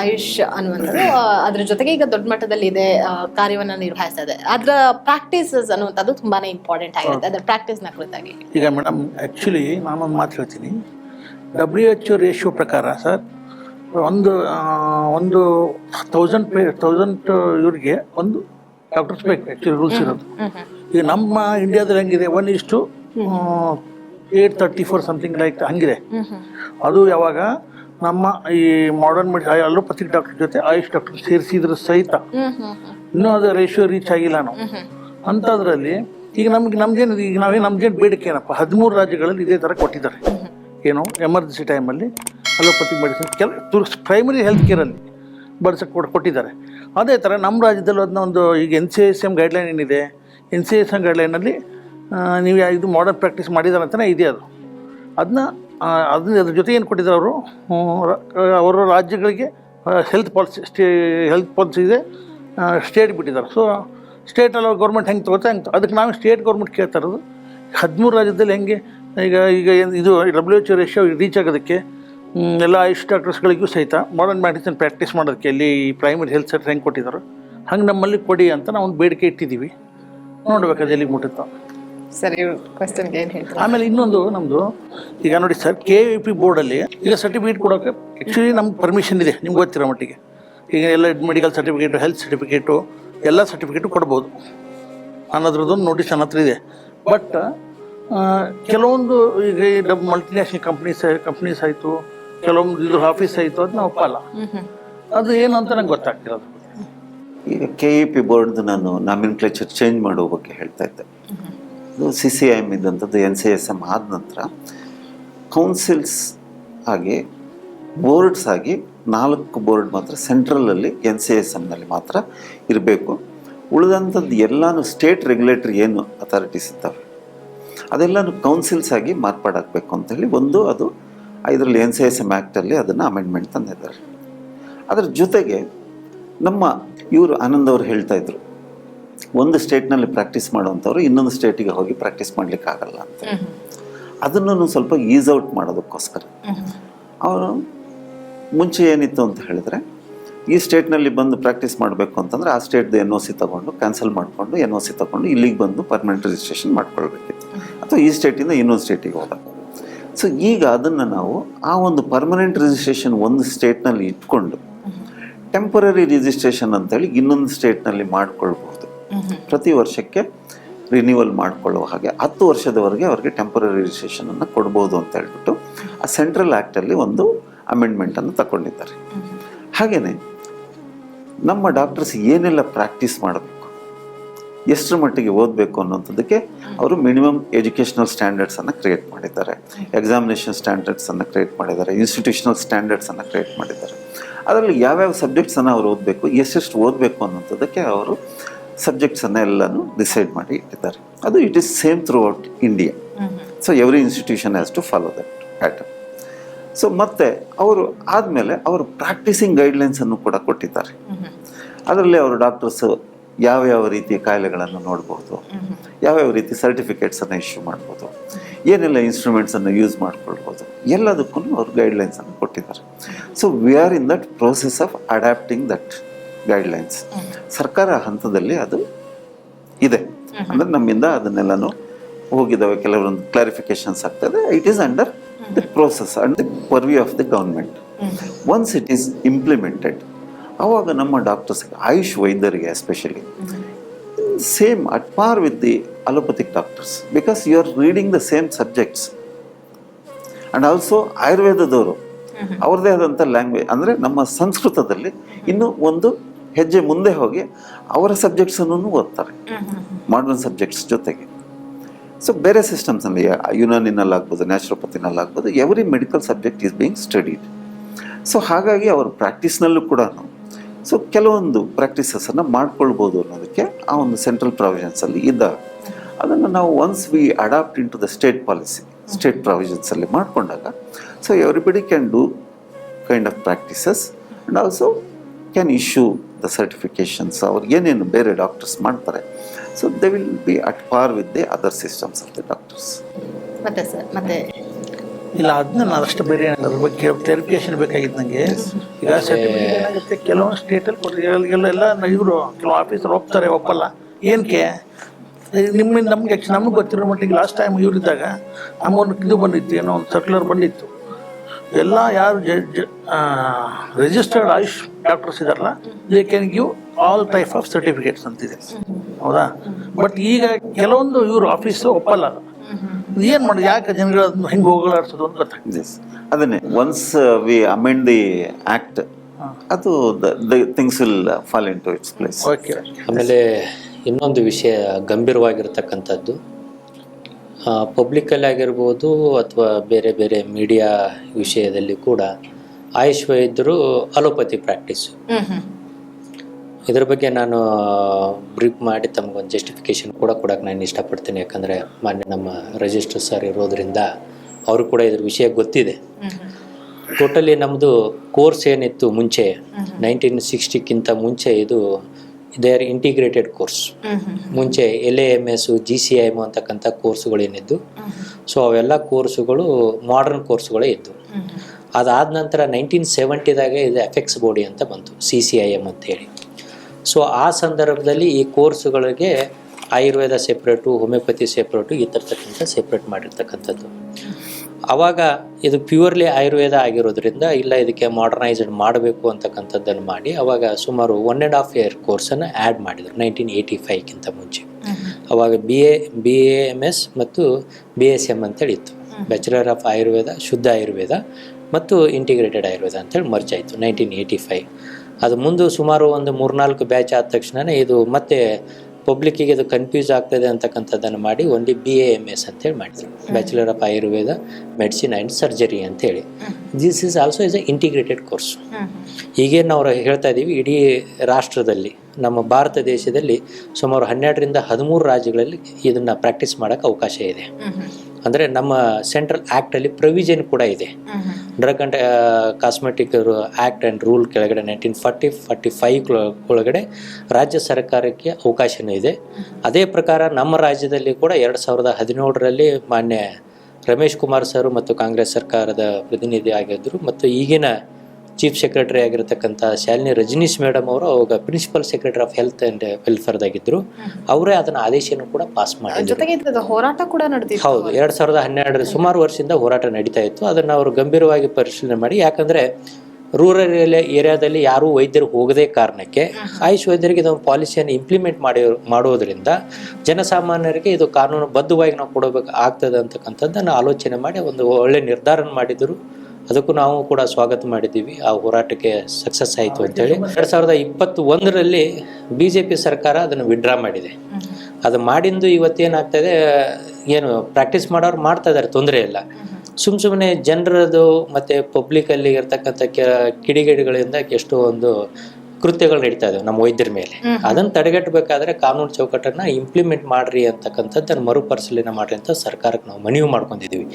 ಆಯುಷ್ ಅನ್ನುವಂಥದ್ದು ಅದ್ರ ಜೊತೆಗೆ ಈಗ ದೊಡ್ಡ ಮಟ್ಟದಲ್ಲಿ ಇದೆ ಕಾರ್ಯವನ್ನು ನಿರ್ವಹಿಸ್ತಾ ಇದೆ. ಅದರ ಪ್ರಾಕ್ಟೀಸಸ್ ಅನ್ನುವಂಥದ್ದು ತುಂಬಾನೇ ಇಂಪಾರ್ಟೆಂಟ್ ಆಗಿರುತ್ತೆ ಅದರ ಪ್ರಾಕ್ಟೀಸ್ನ ಕುರಿತಾಗಿ. ಈಗ ಮೇಡಮ್ ಆ್ಯಕ್ಚುಲಿ ನಾನೊಂದು ಮಾತು ಹೇಳ್ತೀನಿ. ಡಬ್ಲ್ಯೂ ಎಚ್ ರೇಷಿಯೋ ಪ್ರಕಾರ ಸರ್ ಒಂದು ಒಂದು ತೌಸಂಡ್ ಪೇ ತೌಸಂಡ್ ಇವ್ರಿಗೆ ಒಂದು ಡಾಕ್ಟರ್ಸ್ ಬೇಕು ಆ್ಯಕ್ಚುಲಿ ರೂಲ್ಸ್ ಇರೋದು. ಈಗ ನಮ್ಮ ಇಂಡಿಯಾದಲ್ಲಿ ಹೆಂಗಿದೆ ಒನ್ ಇಷ್ಟು eight thirty four something like ಹಂಗಿದೆ. ಅದು ಯಾವಾಗ ನಮ್ಮ ಈ ಮಾಡರ್ನ್ ಮೆಡಿ ಅಲೋಪತಿಕ್ ಡಾಕ್ಟರ್ ಜೊತೆ ಆಯುಷ್ ಡಾಕ್ಟರ್ ಸೇರಿಸಿದ್ರು ಸಹಿತ. ಇನ್ನೂ ಅದು ರೇಷಿಯೋ ರೀಚ್ ಆಗಿಲ್ಲ ನಾವು. ಅಂಥದ್ರಲ್ಲಿ ಈಗ ನಮ್ಗೆ ನಮ್ಗೇನು ಈಗ ನಾವೇ ನಮ್ಗೇನು ಬೇಡಿಕೆ ಏನಪ್ಪ? ಹದಿಮೂರು ರಾಜ್ಯಗಳಲ್ಲಿ ಇದೇ ಥರ ಕೊಟ್ಟಿದ್ದಾರೆ. ಏನು ಎಮರ್ಜೆನ್ಸಿ ಟೈಮಲ್ಲಿ ಅಲೋಪತಿಕ್ ಮೆಡಿಸಿನ್ ಕೆಲ ಪ್ರೈಮರಿ ಹೆಲ್ತ್ ಕೇರಲ್ಲಿ ಬಳಸಕ್ಕೆ ಕೊಟ್ಟು ಕೊಟ್ಟಿದ್ದಾರೆ. ಅದೇ ಥರ ನಮ್ಮ ರಾಜ್ಯದಲ್ಲೂ ಅದನ್ನ ಒಂದು ಈಗ N C S M guideline ಏನಿದೆ? ಎನ್ ಸಿ ಎಸ್ ಎಂ ಗೈಡ್ಲೈನಲ್ಲಿ ನೀವು ಇದು ಮಾಡರ್ನ್ ಪ್ರಾಕ್ಟೀಸ್ ಮಾಡಿದಾರೆ ಅಂತಲೇ ಇದೆ ಅದು. ಅದನ್ನ ಅದನ್ನ ಅದ್ರ ಜೊತೆ ಏನು ಕೊಟ್ಟಿದ್ದಾರೆ ಅವರು? ಅವರ ರಾಜ್ಯಗಳಿಗೆ health policy stay health policy ಇದೆ. ಸ್ಟೇಟ್ ಬಿಟ್ಟಿದ್ದಾರೆ. ಸೊ ಸ್ಟೇಟಲ್ಲಿ ಗೌರ್ಮೆಂಟ್ ಹೆಂಗೆ ತಗೋತಾ ಹೆಂಗೆ ಅದಕ್ಕೆ ನಾವು ಸ್ಟೇಟ್ ಗೌರ್ಮೆಂಟ್ ಕೇಳ್ತಾ ಇರೋದು. ಹದಿಮೂರು ರಾಜ್ಯದಲ್ಲಿ ಹೆಂಗೆ, ಈಗ ಈಗ ಏನು, ಇದು ಡಬ್ಲ್ಯೂ ಎಚ್ ರೇಷಿಯೋ ರೀಚ್ ಆಗೋದಕ್ಕೆ ಎಲ್ಲ ಆಯುಷ್ ಡಾಕ್ಟರ್ಸ್ಗಳಿಗೂ ಸಹಿತ ಮಾಡರ್ನ್ ಮೆಡಿಸಿನ್ ಪ್ರಾಕ್ಟೀಸ್ ಮಾಡೋದಕ್ಕೆ ಅಲ್ಲಿ ಪ್ರೈಮರಿ ಹೆಲ್ತ್ ಸೆಂಟರ್ ಹೆಂಗೆ ಕೊಟ್ಟಿದ್ದಾರೆ. ಹಂಗೆ ನಮ್ಮಲ್ಲಿ ಕೊಡಿ ಅಂತ ನಾವು ಒಂದು ಬೇಡಿಕೆ ಇಟ್ಟಿದ್ದೀವಿ. ನೋಡ್ಬೇಕು ಅದು ಎಲ್ಲಿಗೆ ಮುಟ್ಟುತ್ತೋ. ಸರಿ ಕ್ವಶನ್ಗೆ ಏನು ಹೇಳ್ತಾರೆ? ಆಮೇಲೆ ಇನ್ನೊಂದು ನಮ್ಮದು ಈಗ ನೋಡಿ ಸರ್ ಕೆ ವಿ ಪಿ ಬೋರ್ಡಲ್ಲಿ ಈಗ ಸರ್ಟಿಫಿಕೇಟ್ ಕೊಡೋಕೆ ಆ್ಯಕ್ಚುಲಿ ನಮ್ಗೆ ಪರ್ಮಿಷನ್ ಇದೆ ನಿಮ್ಗೆ ಗೊತ್ತಿರೋ ಮಟ್ಟಿಗೆ. ಈಗ ಎಲ್ಲ ಮೆಡಿಕಲ್ ಸರ್ಟಿಫಿಕೇಟು ಹೆಲ್ತ್ ಸರ್ಟಿಫಿಕೇಟು ಎಲ್ಲ ಸರ್ಟಿಫಿಕೇಟು ಕೊಡ್ಬೋದು. ಅನ್ನೋದ್ರದ್ದೊಂದು ನೋಟಿಸ್ ನನ್ನ ಹತ್ರ ಇದೆ. ಬಟ್ ಕೆಲವೊಂದು ಈಗ ಡಬ್ ಮಲ್ಟಿನ್ಯಾಷನಲ್ ಕಂಪ್ನೀಸ್ ಕಂಪ್ನೀಸ್ ಆಯಿತು ಕೆಲವೊಂದು ಇದು ಆಫೀಸ್ ಆಯಿತು ಅದನ್ನ ಒಪ್ಪಲ್ಲ. ಅದು ಏನು ಅಂತ ನಂಗೆ ಗೊತ್ತಾಗ್ತಿರೋದು. ಈಗ ಕೆ ಇ ಪಿ ಬೋರ್ಡ್ದು ನಾನು ನಾಮಿನ್ಕ್ಲೇಚರ್ ಚೇಂಜ್ ಮಾಡುವ ಬಗ್ಗೆ ಹೇಳ್ತಾ ಇದ್ದೆ. ಇದು ಸಿ ಸಿ ಐ ಎಂ ಇದ್ದಂಥದ್ದು ಎನ್ ಸಿ ಎಸ್ ಎಂ ಆದ ನಂತರ ಕೌನ್ಸಿಲ್ಸ್ ಆಗಿ ಬೋರ್ಡ್ಸ್ ಆಗಿ ನಾಲ್ಕು ಬೋರ್ಡ್ ಮಾತ್ರ ಸೆಂಟ್ರಲಲ್ಲಿ ಎನ್ ಸಿ ಎಸ್ ಎಮ್ನಲ್ಲಿ ಮಾತ್ರ ಇರಬೇಕು. ಉಳಿದಂಥದ್ದು ಎಲ್ಲನೂ ಸ್ಟೇಟ್ ರೆಗ್ಯುಲೇಟರಿ ಏನು ಅಥಾರಿಟೀಸ್ ಇದ್ದಾವೆ, ಅದೆಲ್ಲನೂ ಕೌನ್ಸಿಲ್ಸ್ ಆಗಿ ಮಾರ್ಪಾಡಾಗಬೇಕು ಅಂತೇಳಿ ಒಂದು ಅದು ಇದರಲ್ಲಿ ಎನ್ ಸಿ ಎಸ್ ಎಂ ಆ್ಯಕ್ಟಲ್ಲಿ ಅದನ್ನು ಅಮೆಂಡ್ಮೆಂಟ್ ತಂದಿದ್ದಾರೆ. ಅದರ ಜೊತೆಗೆ ನಮ್ಮ ಇವರು ಆನಂದ್ ಅವರು ಹೇಳ್ತಾ ಇದ್ರು ಒಂದು ಸ್ಟೇಟ್ನಲ್ಲಿ ಪ್ರಾಕ್ಟೀಸ್ ಮಾಡುವಂಥವ್ರು ಇನ್ನೊಂದು ಸ್ಟೇಟಿಗೆ ಹೋಗಿ ಪ್ರಾಕ್ಟೀಸ್ ಮಾಡಲಿಕ್ಕಾಗಲ್ಲ ಅಂತ ಅದನ್ನು ಸ್ವಲ್ಪ ಈಸ್ ಔಟ್ ಮಾಡೋದಕ್ಕೋಸ್ಕರ. ಅವರು ಮುಂಚೆ ಏನಿತ್ತು ಅಂತ ಹೇಳಿದ್ರೆ ಈ ಸ್ಟೇಟ್ನಲ್ಲಿ ಬಂದು ಪ್ರಾಕ್ಟೀಸ್ ಮಾಡಬೇಕು ಅಂತಂದರೆ ಆ ಸ್ಟೇಟ್ದು ಎನ್ ಒ ಸಿ ತೊಗೊಂಡು ಕ್ಯಾನ್ಸಲ್ ಮಾಡಿಕೊಂಡು ಎನ್ ಒ ಸಿ ತೊಗೊಂಡು ಇಲ್ಲಿಗೆ ಬಂದು ಪರ್ಮನೆಂಟ್ ರಿಜಿಸ್ಟ್ರೇಷನ್ ಮಾಡ್ಕೊಳ್ಬೇಕಿತ್ತು. ಅಥವಾ ಈ ಸ್ಟೇಟಿಂದ ಇನ್ನೊಂದು ಸ್ಟೇಟಿಗೆ ಹೋದಾಗ. ಸೊ ಈಗ ಅದನ್ನು ನಾವು ಆ ಒಂದು ಪರ್ಮನೆಂಟ್ ರಿಜಿಸ್ಟ್ರೇಷನ್ ಒಂದು ಸ್ಟೇಟ್ನಲ್ಲಿ ಇಟ್ಕೊಂಡು ಟೆಂಪರರಿ ರಿಜಿಸ್ಟ್ರೇಷನ್ ಅಂತೇಳಿ ಇನ್ನೊಂದು ಸ್ಟೇಟ್ನಲ್ಲಿ ಮಾಡ್ಕೊಳ್ಬಹುದು. ಪ್ರತಿ ವರ್ಷಕ್ಕೆ ರಿನ್ಯೂವಲ್ ಮಾಡಿಕೊಳ್ಳುವ ಹಾಗೆ ಹತ್ತು ವರ್ಷದವರೆಗೆ ಅವರಿಗೆ ಟೆಂಪರರಿ ರಿಜಿಸ್ಟ್ರೇಷನನ್ನು ಕೊಡ್ಬೋದು ಅಂತ ಹೇಳ್ಬಿಟ್ಟು ಆ ಸೆಂಟ್ರಲ್ ಆ್ಯಕ್ಟಲ್ಲಿ ಒಂದು ಅಮೆಂಡ್ಮೆಂಟನ್ನು ತಗೊಂಡಿದ್ದಾರೆ ಹಾಗೆಯೇ ನಮ್ಮ ಡಾಕ್ಟರ್ಸ್ ಏನೆಲ್ಲ ಪ್ರಾಕ್ಟೀಸ್ ಮಾಡಬೇಕು? ಎಷ್ಟರ ಮಟ್ಟಿಗೆ ಓದಬೇಕು ಅನ್ನೋಂಥದ್ದಕ್ಕೆ ಅವರು ಮಿನಿಮಮ್ ಎಜುಕೇಷನಲ್ ಸ್ಟ್ಯಾಂಡರ್ಡ್ಸನ್ನು ಕ್ರಿಯೇಟ್ ಮಾಡಿದ್ದಾರೆ. ಎಕ್ಸಾಮಿನೇಷನ್ ಸ್ಟ್ಯಾಂಡರ್ಡ್ಸನ್ನು ಕ್ರಿಯೇಟ್ ಮಾಡಿದ್ದಾರೆ. ಇನ್ಸ್ಟಿಟ್ಯೂಷನಲ್ ಸ್ಟ್ಯಾಂಡರ್ಡ್ಸನ್ನು ಕ್ರಿಯೇಟ್ ಮಾಡಿದ್ದಾರೆ. ಅದರಲ್ಲಿ ಯಾವ್ಯಾವ ಸಬ್ಜೆಕ್ಟ್ಸನ್ನು ಅವರು ಓದಬೇಕು, ಎಷ್ಟೆಷ್ಟು ಓದಬೇಕು ಅನ್ನೋಂಥದ್ದಕ್ಕೆ ಅವರು ಸಬ್ಜೆಕ್ಟ್ಸನ್ನು ಎಲ್ಲನೂ ಡಿಸೈಡ್ ಮಾಡಿ ಇಟ್ಟಿದ್ದಾರೆ. ಅದು it is same throughout India so every institution has to follow that pattern so ಮತ್ತೆ ಅವರು ಆದಮೇಲೆ ಅವರು ಪ್ರಾಕ್ಟೀಸಿಂಗ್ ಗೈಡ್ಲೈನ್ಸನ್ನು ಕೂಡ ಕೊಟ್ಟಿದ್ದಾರೆ. ಅದರಲ್ಲಿ ಅವರು ಡಾಕ್ಟರ್ಸ್ ಯಾವ ಯಾವ ರೀತಿಯ ಕಾಯಿಲೆಗಳನ್ನು ನೋಡ್ಬೋದು ಯಾವ್ಯಾವ ರೀತಿ ಸರ್ಟಿಫಿಕೇಟ್ಸನ್ನು ಇಶ್ಯೂ ಮಾಡ್ಬೋದು ಏನೆಲ್ಲ ಇನ್ಸ್ಟ್ರೂಮೆಂಟ್ಸನ್ನು ಯೂಸ್ ಮಾಡ್ಕೊಳ್ಬೋದು ಎಲ್ಲದಕ್ಕೂ ಅವರು ಗೈಡ್ಲೈನ್ಸನ್ನು ಕೊಟ್ಟಿದ್ದಾರೆ. So we are in that process of adapting that guidelines ಸರ್ಕಾರ ಹಂತದಲ್ಲಿ ಅದು ಇದೆ. ಅಂದರೆ ನಮ್ಮಿಂದ ಅದನ್ನೆಲ್ಲನೂ ಹೋಗಿದ್ದಾವೆ ಕೆಲವೊಂದು ಕ್ಲಾರಿಫಿಕೇಶನ್ಸ್ ಆಗ್ತದೆ. It is under the process and the purview of the government once it is implemented ಆವಾಗ ನಮ್ಮ ಡಾಕ್ಟರ್ಸ್ಗೆ ಆಯುಷ್ ವೈದ್ಯರಿಗೆ especially same at par with the allopathic doctors because you are reading the same subjects and also ಆಯುರ್ವೇದದವರು ಅವ್ರದ್ದೇ ಆದಂಥ language ಅಂದರೆ ನಮ್ಮ ಸಂಸ್ಕೃತದಲ್ಲಿ ಇನ್ನೂ ಒಂದು ಹೆಜ್ಜೆ ಮುಂದೆ ಹೋಗಿ ಅವರ ಸಬ್ಜೆಕ್ಟ್ಸನ್ನು ಓದ್ತಾರೆ. ಮಾಡರ್ನ್ ಸಬ್ಜೆಕ್ಟ್ಸ್ ಜೊತೆಗೆ. ಸೊ ಬೇರೆ ಸಿಸ್ಟಮ್ಸಲ್ಲಿ ಯುನಾನಿನಲ್ಲಿ ಆಗ್ಬೋದು ನ್ಯಾಚುರೋಪತಿನಲ್ಲಿ ಆಗ್ಬೋದು every medical subject is being studied so ಹಾಗಾಗಿ ಅವ್ರ ಪ್ರಾಕ್ಟೀಸ್ನಲ್ಲೂ ಕೂಡ ಸೊ ಕೆಲವೊಂದು ಪ್ರಾಕ್ಟೀಸಸನ್ನು ಮಾಡ್ಕೊಳ್ಬೋದು ಅನ್ನೋದಕ್ಕೆ ಆ ಒಂದು ಸೆಂಟ್ರಲ್ ಪ್ರಾವಿಷನ್ಸಲ್ಲಿ ಇದ್ದಾಗ ಅದನ್ನು ನಾವು once we adapt into the state policy state ಪ್ರಾವಿಷನ್ಸಲ್ಲಿ ಮಾಡಿಕೊಂಡಾಗ so everybody can do kind of practices and also can issue the certifications ಅವ್ರು ಏನೇನು ಬೇರೆ ಡಾಕ್ಟರ್ಸ್ ಮಾಡ್ತಾರೆ. So they will be at par with the other systems of the doctors ಮತ್ತೆ sir ಮತ್ತೆ? ಇಲ್ಲ ಅದನ್ನ ನಾನು ಅಷ್ಟು ಬೇರೆ. ಅದ್ರ ಬಗ್ಗೆ ಕ್ಲಾರಿಫಿಕೇಶನ್ ಬೇಕಾಗಿತ್ತು ನನಗೆ ಈಗ ಸರ್ಟಿಫಿಕೇಟ್ ಏನಾಗುತ್ತೆ? ಕೆಲವೊಂದು ಸ್ಟೇಟಲ್ಲಿ ಕೊಟ್ಟಿದ್ದಾರೆ ಎಲ್ಲ ಇವರು ಕೆಲವು ಆಫೀಸರ್ ಹೋಗ್ತಾರೆ ಒಪ್ಪಲ್ಲ. ಏನಕ್ಕೆ ನಿಮ್ಮ ನಮ್ಗೆ ನಮ್ಗೆ ಗೊತ್ತಿರೋ ಮಟ್ಟಿಗೆ ಲಾಸ್ಟ್ ಟೈಮ್ ಇವರಿದ್ದಾಗ ನಮಗೊಂದು ಇದು ಬಂದಿತ್ತು ಏನೋ ಒಂದು ಸರ್ಕ್ಯುಲರ್ ಬಂದಿತ್ತು. ಎಲ್ಲ ಯಾರು ರಿಜಿಸ್ಟರ್ಡ್ ಆಯುಷ್ ಡಾಕ್ಟರ್ಸ್ ಇದಾರಲ್ಲ they can give all type of certificates ಅಂತಿದೆ. ಹೌದಾ? ಬಟ್ ಈಗ ಕೆಲವೊಂದು ಇವರು ಆಫೀಸು ಒಪ್ಪಲ್ಲ. ಏನು ಮಾಡಿ ಯಾಕೆ ಜನಗಳು ಅದನ್ನ ಹೆಂಗೆ ಹೋಗಲಾಡ್ಸೋದು ಅಂತ ಗೊತ್ತಾಗ್ತದೆ ಅದನ್ನೇ once we amend the act ಅದು things will fall into its place okay ಆಮೇಲೆ ಇನ್ನೊಂದು ವಿಷಯ ಗಂಭೀರವಾಗಿರ್ತಕ್ಕಂಥದ್ದು ಪಬ್ಲಿಕಲ್ಲಿ ಆಗಿರ್ಬೋದು ಅಥವಾ ಬೇರೆ ಬೇರೆ ಮೀಡಿಯಾ ವಿಷಯದಲ್ಲಿ ಕೂಡ ಆಯುಷ್ ವೈದ್ಯರು ಅಲೋಪತಿ ಪ್ರಾಕ್ಟೀಸು ಇದ್ರ ಬಗ್ಗೆ ನಾನು ಬ್ರೀಫ್ ಮಾಡಿ ತಮಗೊಂದು ಜಸ್ಟಿಫಿಕೇಶನ್ ಕೂಡ ಕೊಡಕ್ಕೆ ನಾನು ಇಷ್ಟಪಡ್ತೀನಿ. ಯಾಕಂದರೆ ಮಾನ್ಯ ನಮ್ಮ ರಿಜಿಸ್ಟರ್ ಸರ್ ಇರೋದ್ರಿಂದ ಅವರು ಕೂಡ ಇದ್ರ ವಿಷಯ ಗೊತ್ತಿದೆ. ಟೋಟಲಿ ನಮ್ಮದು ಕೋರ್ಸ್ ಏನಿತ್ತು ಮುಂಚೆ ನೈನ್ಟೀನ್ ಸಿಕ್ಸ್ಟಿಕ್ಕಿಂತ ಮುಂಚೆ ಇದು ದೇ ಆರ್ ಇಂಟಿಗ್ರೇಟೆಡ್ ಕೋರ್ಸ್ ಮುಂಚೆ L A M S G C I M ಅಂತಕ್ಕಂಥ ಕೋರ್ಸುಗಳೇನಿದ್ದು ಸೊ ಅವೆಲ್ಲ ಕೋರ್ಸುಗಳು ಮಾಡರ್ನ್ ಕೋರ್ಸ್ಗಳೇ ಇದ್ದು. ಅದಾದ ನಂತರ ನೈನ್ಟೀನ್ ಸೆವೆಂಟಿದಾಗ ಇದು ಎಫೆಕ್ಸ್ ಬಾಡಿ ಅಂತ ಬಂತು ಸಿ ಸಿ ಐ ಎಂ ಅಂತೇಳಿ ಸೊ ಆ ಸಂದರ್ಭದಲ್ಲಿ ಈ ಕೋರ್ಸುಗಳಿಗೆ ಆಯುರ್ವೇದ ಸೆಪ್ರೇಟು ಹೋಮಿಯೋಪತಿ ಸೆಪ್ರೇಟು ಈ ಥರತಕ್ಕಂಥ ಸೆಪ್ರೇಟ್ ಮಾಡಿರ್ತಕ್ಕಂಥದ್ದು. ಆವಾಗ ಇದು ಪ್ಯೂರ್ಲಿ ಆಯುರ್ವೇದ ಆಗಿರೋದ್ರಿಂದ ಇಲ್ಲ ಇದಕ್ಕೆ ಮಾಡರ್ನೈಸ್ಡ್ ಮಾಡಬೇಕು ಅಂತಕ್ಕಂಥದ್ದನ್ನು ಮಾಡಿ ಅವಾಗ ಸುಮಾರು ಒನ್ ಆ್ಯಂಡ್ ಹಾಫ್ ಇಯರ್ ಕೋರ್ಸನ್ನು ಆ್ಯಡ್ ಮಾಡಿದರು ನೈನ್ಟೀನ್ ಏಯ್ಟಿ ಫೈವ್ಗಿಂತ ಮುಂಚೆ. ಅವಾಗ B A B A M S ಮತ್ತು ಬಿ ಎಸ್ ಎಂ ಅಂತೇಳಿ ಇತ್ತು ಬ್ಯಾಚುಲರ್ ಆಫ್ ಆಯುರ್ವೇದ ಶುದ್ಧ ಆಯುರ್ವೇದ ಮತ್ತು ಇಂಟಿಗ್ರೇಟೆಡ್ ಆಯುರ್ವೇದ ಅಂತೇಳಿ ಮರ್ಚ್ ಆಯಿತು ನೈನ್ಟೀನ್ ಏಯ್ಟಿ ಫೈವ್ ಅದು ಮುಂದೆ ಸುಮಾರು ಒಂದು ಮೂರ್ನಾಲ್ಕು ಬ್ಯಾಚ್ ಆದ ತಕ್ಷಣವೇ ಇದು ಮತ್ತೆ ಪಬ್ಲಿಕ್ಕಿಗೆ ಅದು ಕನ್ಫ್ಯೂಸ್ ಆಗ್ತದೆ ಅಂತಕ್ಕಂಥದ್ದನ್ನು ಮಾಡಿ ಒಂದು ಬಿ ಎ ಎಂ ಎಸ್ ಅಂತೇಳಿ ಮಾಡಿದ್ರು bachelor of Ayurveda medicine and surgery ಅಂತೇಳಿ this is also is a integrated course ಈಗೇನು ನಾವು ಹೇಳ್ತಾ ಇದ್ದೀವಿ ಇಡೀ ರಾಷ್ಟ್ರದಲ್ಲಿ ನಮ್ಮ ಭಾರತ ದೇಶದಲ್ಲಿ ಸುಮಾರು ಹನ್ನೆರಡರಿಂದ ಹದಿಮೂರು ರಾಜ್ಯಗಳಲ್ಲಿ ಇದನ್ನು ಪ್ರಾಕ್ಟೀಸ್ ಮಾಡೋಕ್ಕೆ ಅವಕಾಶ ಇದೆ. ಅಂದರೆ ನಮ್ಮ ಸೆಂಟ್ರಲ್ ಆ್ಯಕ್ಟಲ್ಲಿ ಪ್ರೊವಿಷನ್ ಕೂಡ ಇದೆ. Drug and cosmetic act and rule ಕೆಳಗಡೆ ನೈನ್ಟೀನ್ ಫಾರ್ಟಿ ಫಾರ್ಟಿ ಫೈವ್ ಒಳಗಡೆ ರಾಜ್ಯ ಸರ್ಕಾರಕ್ಕೆ ಅವಕಾಶನೂ ಇದೆ. ಅದೇ ಪ್ರಕಾರ ನಮ್ಮ ರಾಜ್ಯದಲ್ಲಿ ಕೂಡ ಎರಡು ಸಾವಿರದ ಹದಿನೇಳರಲ್ಲಿ ಮಾನ್ಯ ರಮೇಶ್ ಕುಮಾರ್ ಸರ್ ಮತ್ತು ಕಾಂಗ್ರೆಸ್ ಸರ್ಕಾರದ ಪ್ರತಿನಿಧಿ ಆಗಿದ್ದರು ಮತ್ತು ಈಗಿನ ಚೀಫ್ ಸೆಕ್ರೆಟರಿ ಆಗಿರತಕ್ಕಂಥ ಶಾಲಿನಿ ರಜನೀಶ್ ಮೇಡಮ್ ಅವರು ಅವಾಗ principal secretary of health and welfare ಆಗಿದ್ರು ಅವರೇ ಅದನ್ನ ಆದೇಶನ ಕೂಡ ಪಾಸ್ ಮಾಡಿದ್ರು. ಹೋರಾಟ ಕೂಡ ಹೌದು ಎರಡ್ ಸಾವಿರದ ಹನ್ನೆರಡರ ಸುಮಾರು ವರ್ಷದಿಂದ ಹೋರಾಟ ನಡೀತಾ ಇತ್ತು. ಅದನ್ನ ಅವರು ಗಂಭೀರವಾಗಿ ಪರಿಶೀಲನೆ ಮಾಡಿ ಯಾಕಂದ್ರೆ ರೂರಲ್ ಏರಿಯಾದಲ್ಲಿ ಯಾರೂ ವೈದ್ಯರು ಹೋಗದೇ ಕಾರಣಕ್ಕೆ ಆಯುಷ್ ವೈದ್ಯರಿಗೆ ಇದೊಂದು ಪಾಲಿಸಿಯನ್ನು ಇಂಪ್ಲಿಮೆಂಟ್ ಮಾಡಿ ಮಾಡೋದ್ರಿಂದ ಜನಸಾಮಾನ್ಯರಿಗೆ ಇದು ಕಾನೂನುಬದ್ಧವಾಗಿ ನಾವು ಕೊಡಬೇಕು ಆಗ್ತದೆ ಅಂತಕ್ಕಂಥದ್ದನ್ನು ಆಲೋಚನೆ ಮಾಡಿ ಒಂದು ಒಳ್ಳೆ ನಿರ್ಧಾರ ಮಾಡಿದರು. ಅದಕ್ಕೂ ನಾವು ಕೂಡ ಸ್ವಾಗತ ಮಾಡಿದ್ದೀವಿ. ಆ ಹೋರಾಟಕ್ಕೆ ಸಕ್ಸಸ್ ಆಯಿತು ಅಂತೇಳಿ. ಎರಡು ಸಾವಿರದ ಇಪ್ಪತ್ತು ಒಂದರಲ್ಲಿ ಬಿ ಜೆ ಪಿ ಸರ್ಕಾರ ಅದನ್ನು ವಿಡ್ರಾ ಮಾಡಿದೆ. ಅದು ಮಾಡಿಂದು ಇದೆ ಏನು ಪ್ರಾಕ್ಟೀಸ್ ಮಾಡೋರು ಮಾಡ್ತಾ ಇದ್ದಾರೆ ತೊಂದರೆ ಇಲ್ಲ. ಸುಮ್ ಸುಮ್ಮನೆ ಜನರದು ಮತ್ತು ಪಬ್ಲಿಕಲ್ಲಿ ಇರ್ತಕ್ಕಂಥ ಕೆ ಕಿಡಿಗೇಡಿಗಳಿಂದ ಎಷ್ಟೋ ಒಂದು ಕೃತ್ಯಗಳು ನಡೀತಾ ಇದಾವೆ ನಮ್ಮ ವೈದ್ಯರ ಮೇಲೆ. ಅದನ್ನ ತಡೆಗಟ್ಟಬೇಕಾದ್ರೆ ಕಾನೂನು ಚೌಕಟ್ಟನ್ನ ಇಂಪ್ಲಿಮೆಂಟ್ ಮಾಡ್ರಿ ಅಂತಕ್ಕಂಥದ್ದನ್ನು ಮರುಪರಿಶೀಲನೆ ಮಾಡ್ರಿ ಅಂತ ಸರ್ಕಾರಕ್ಕೆ ನಾವು ಮನವಿ ಮಾಡ್ಕೊಂಡಿದೀವಿ.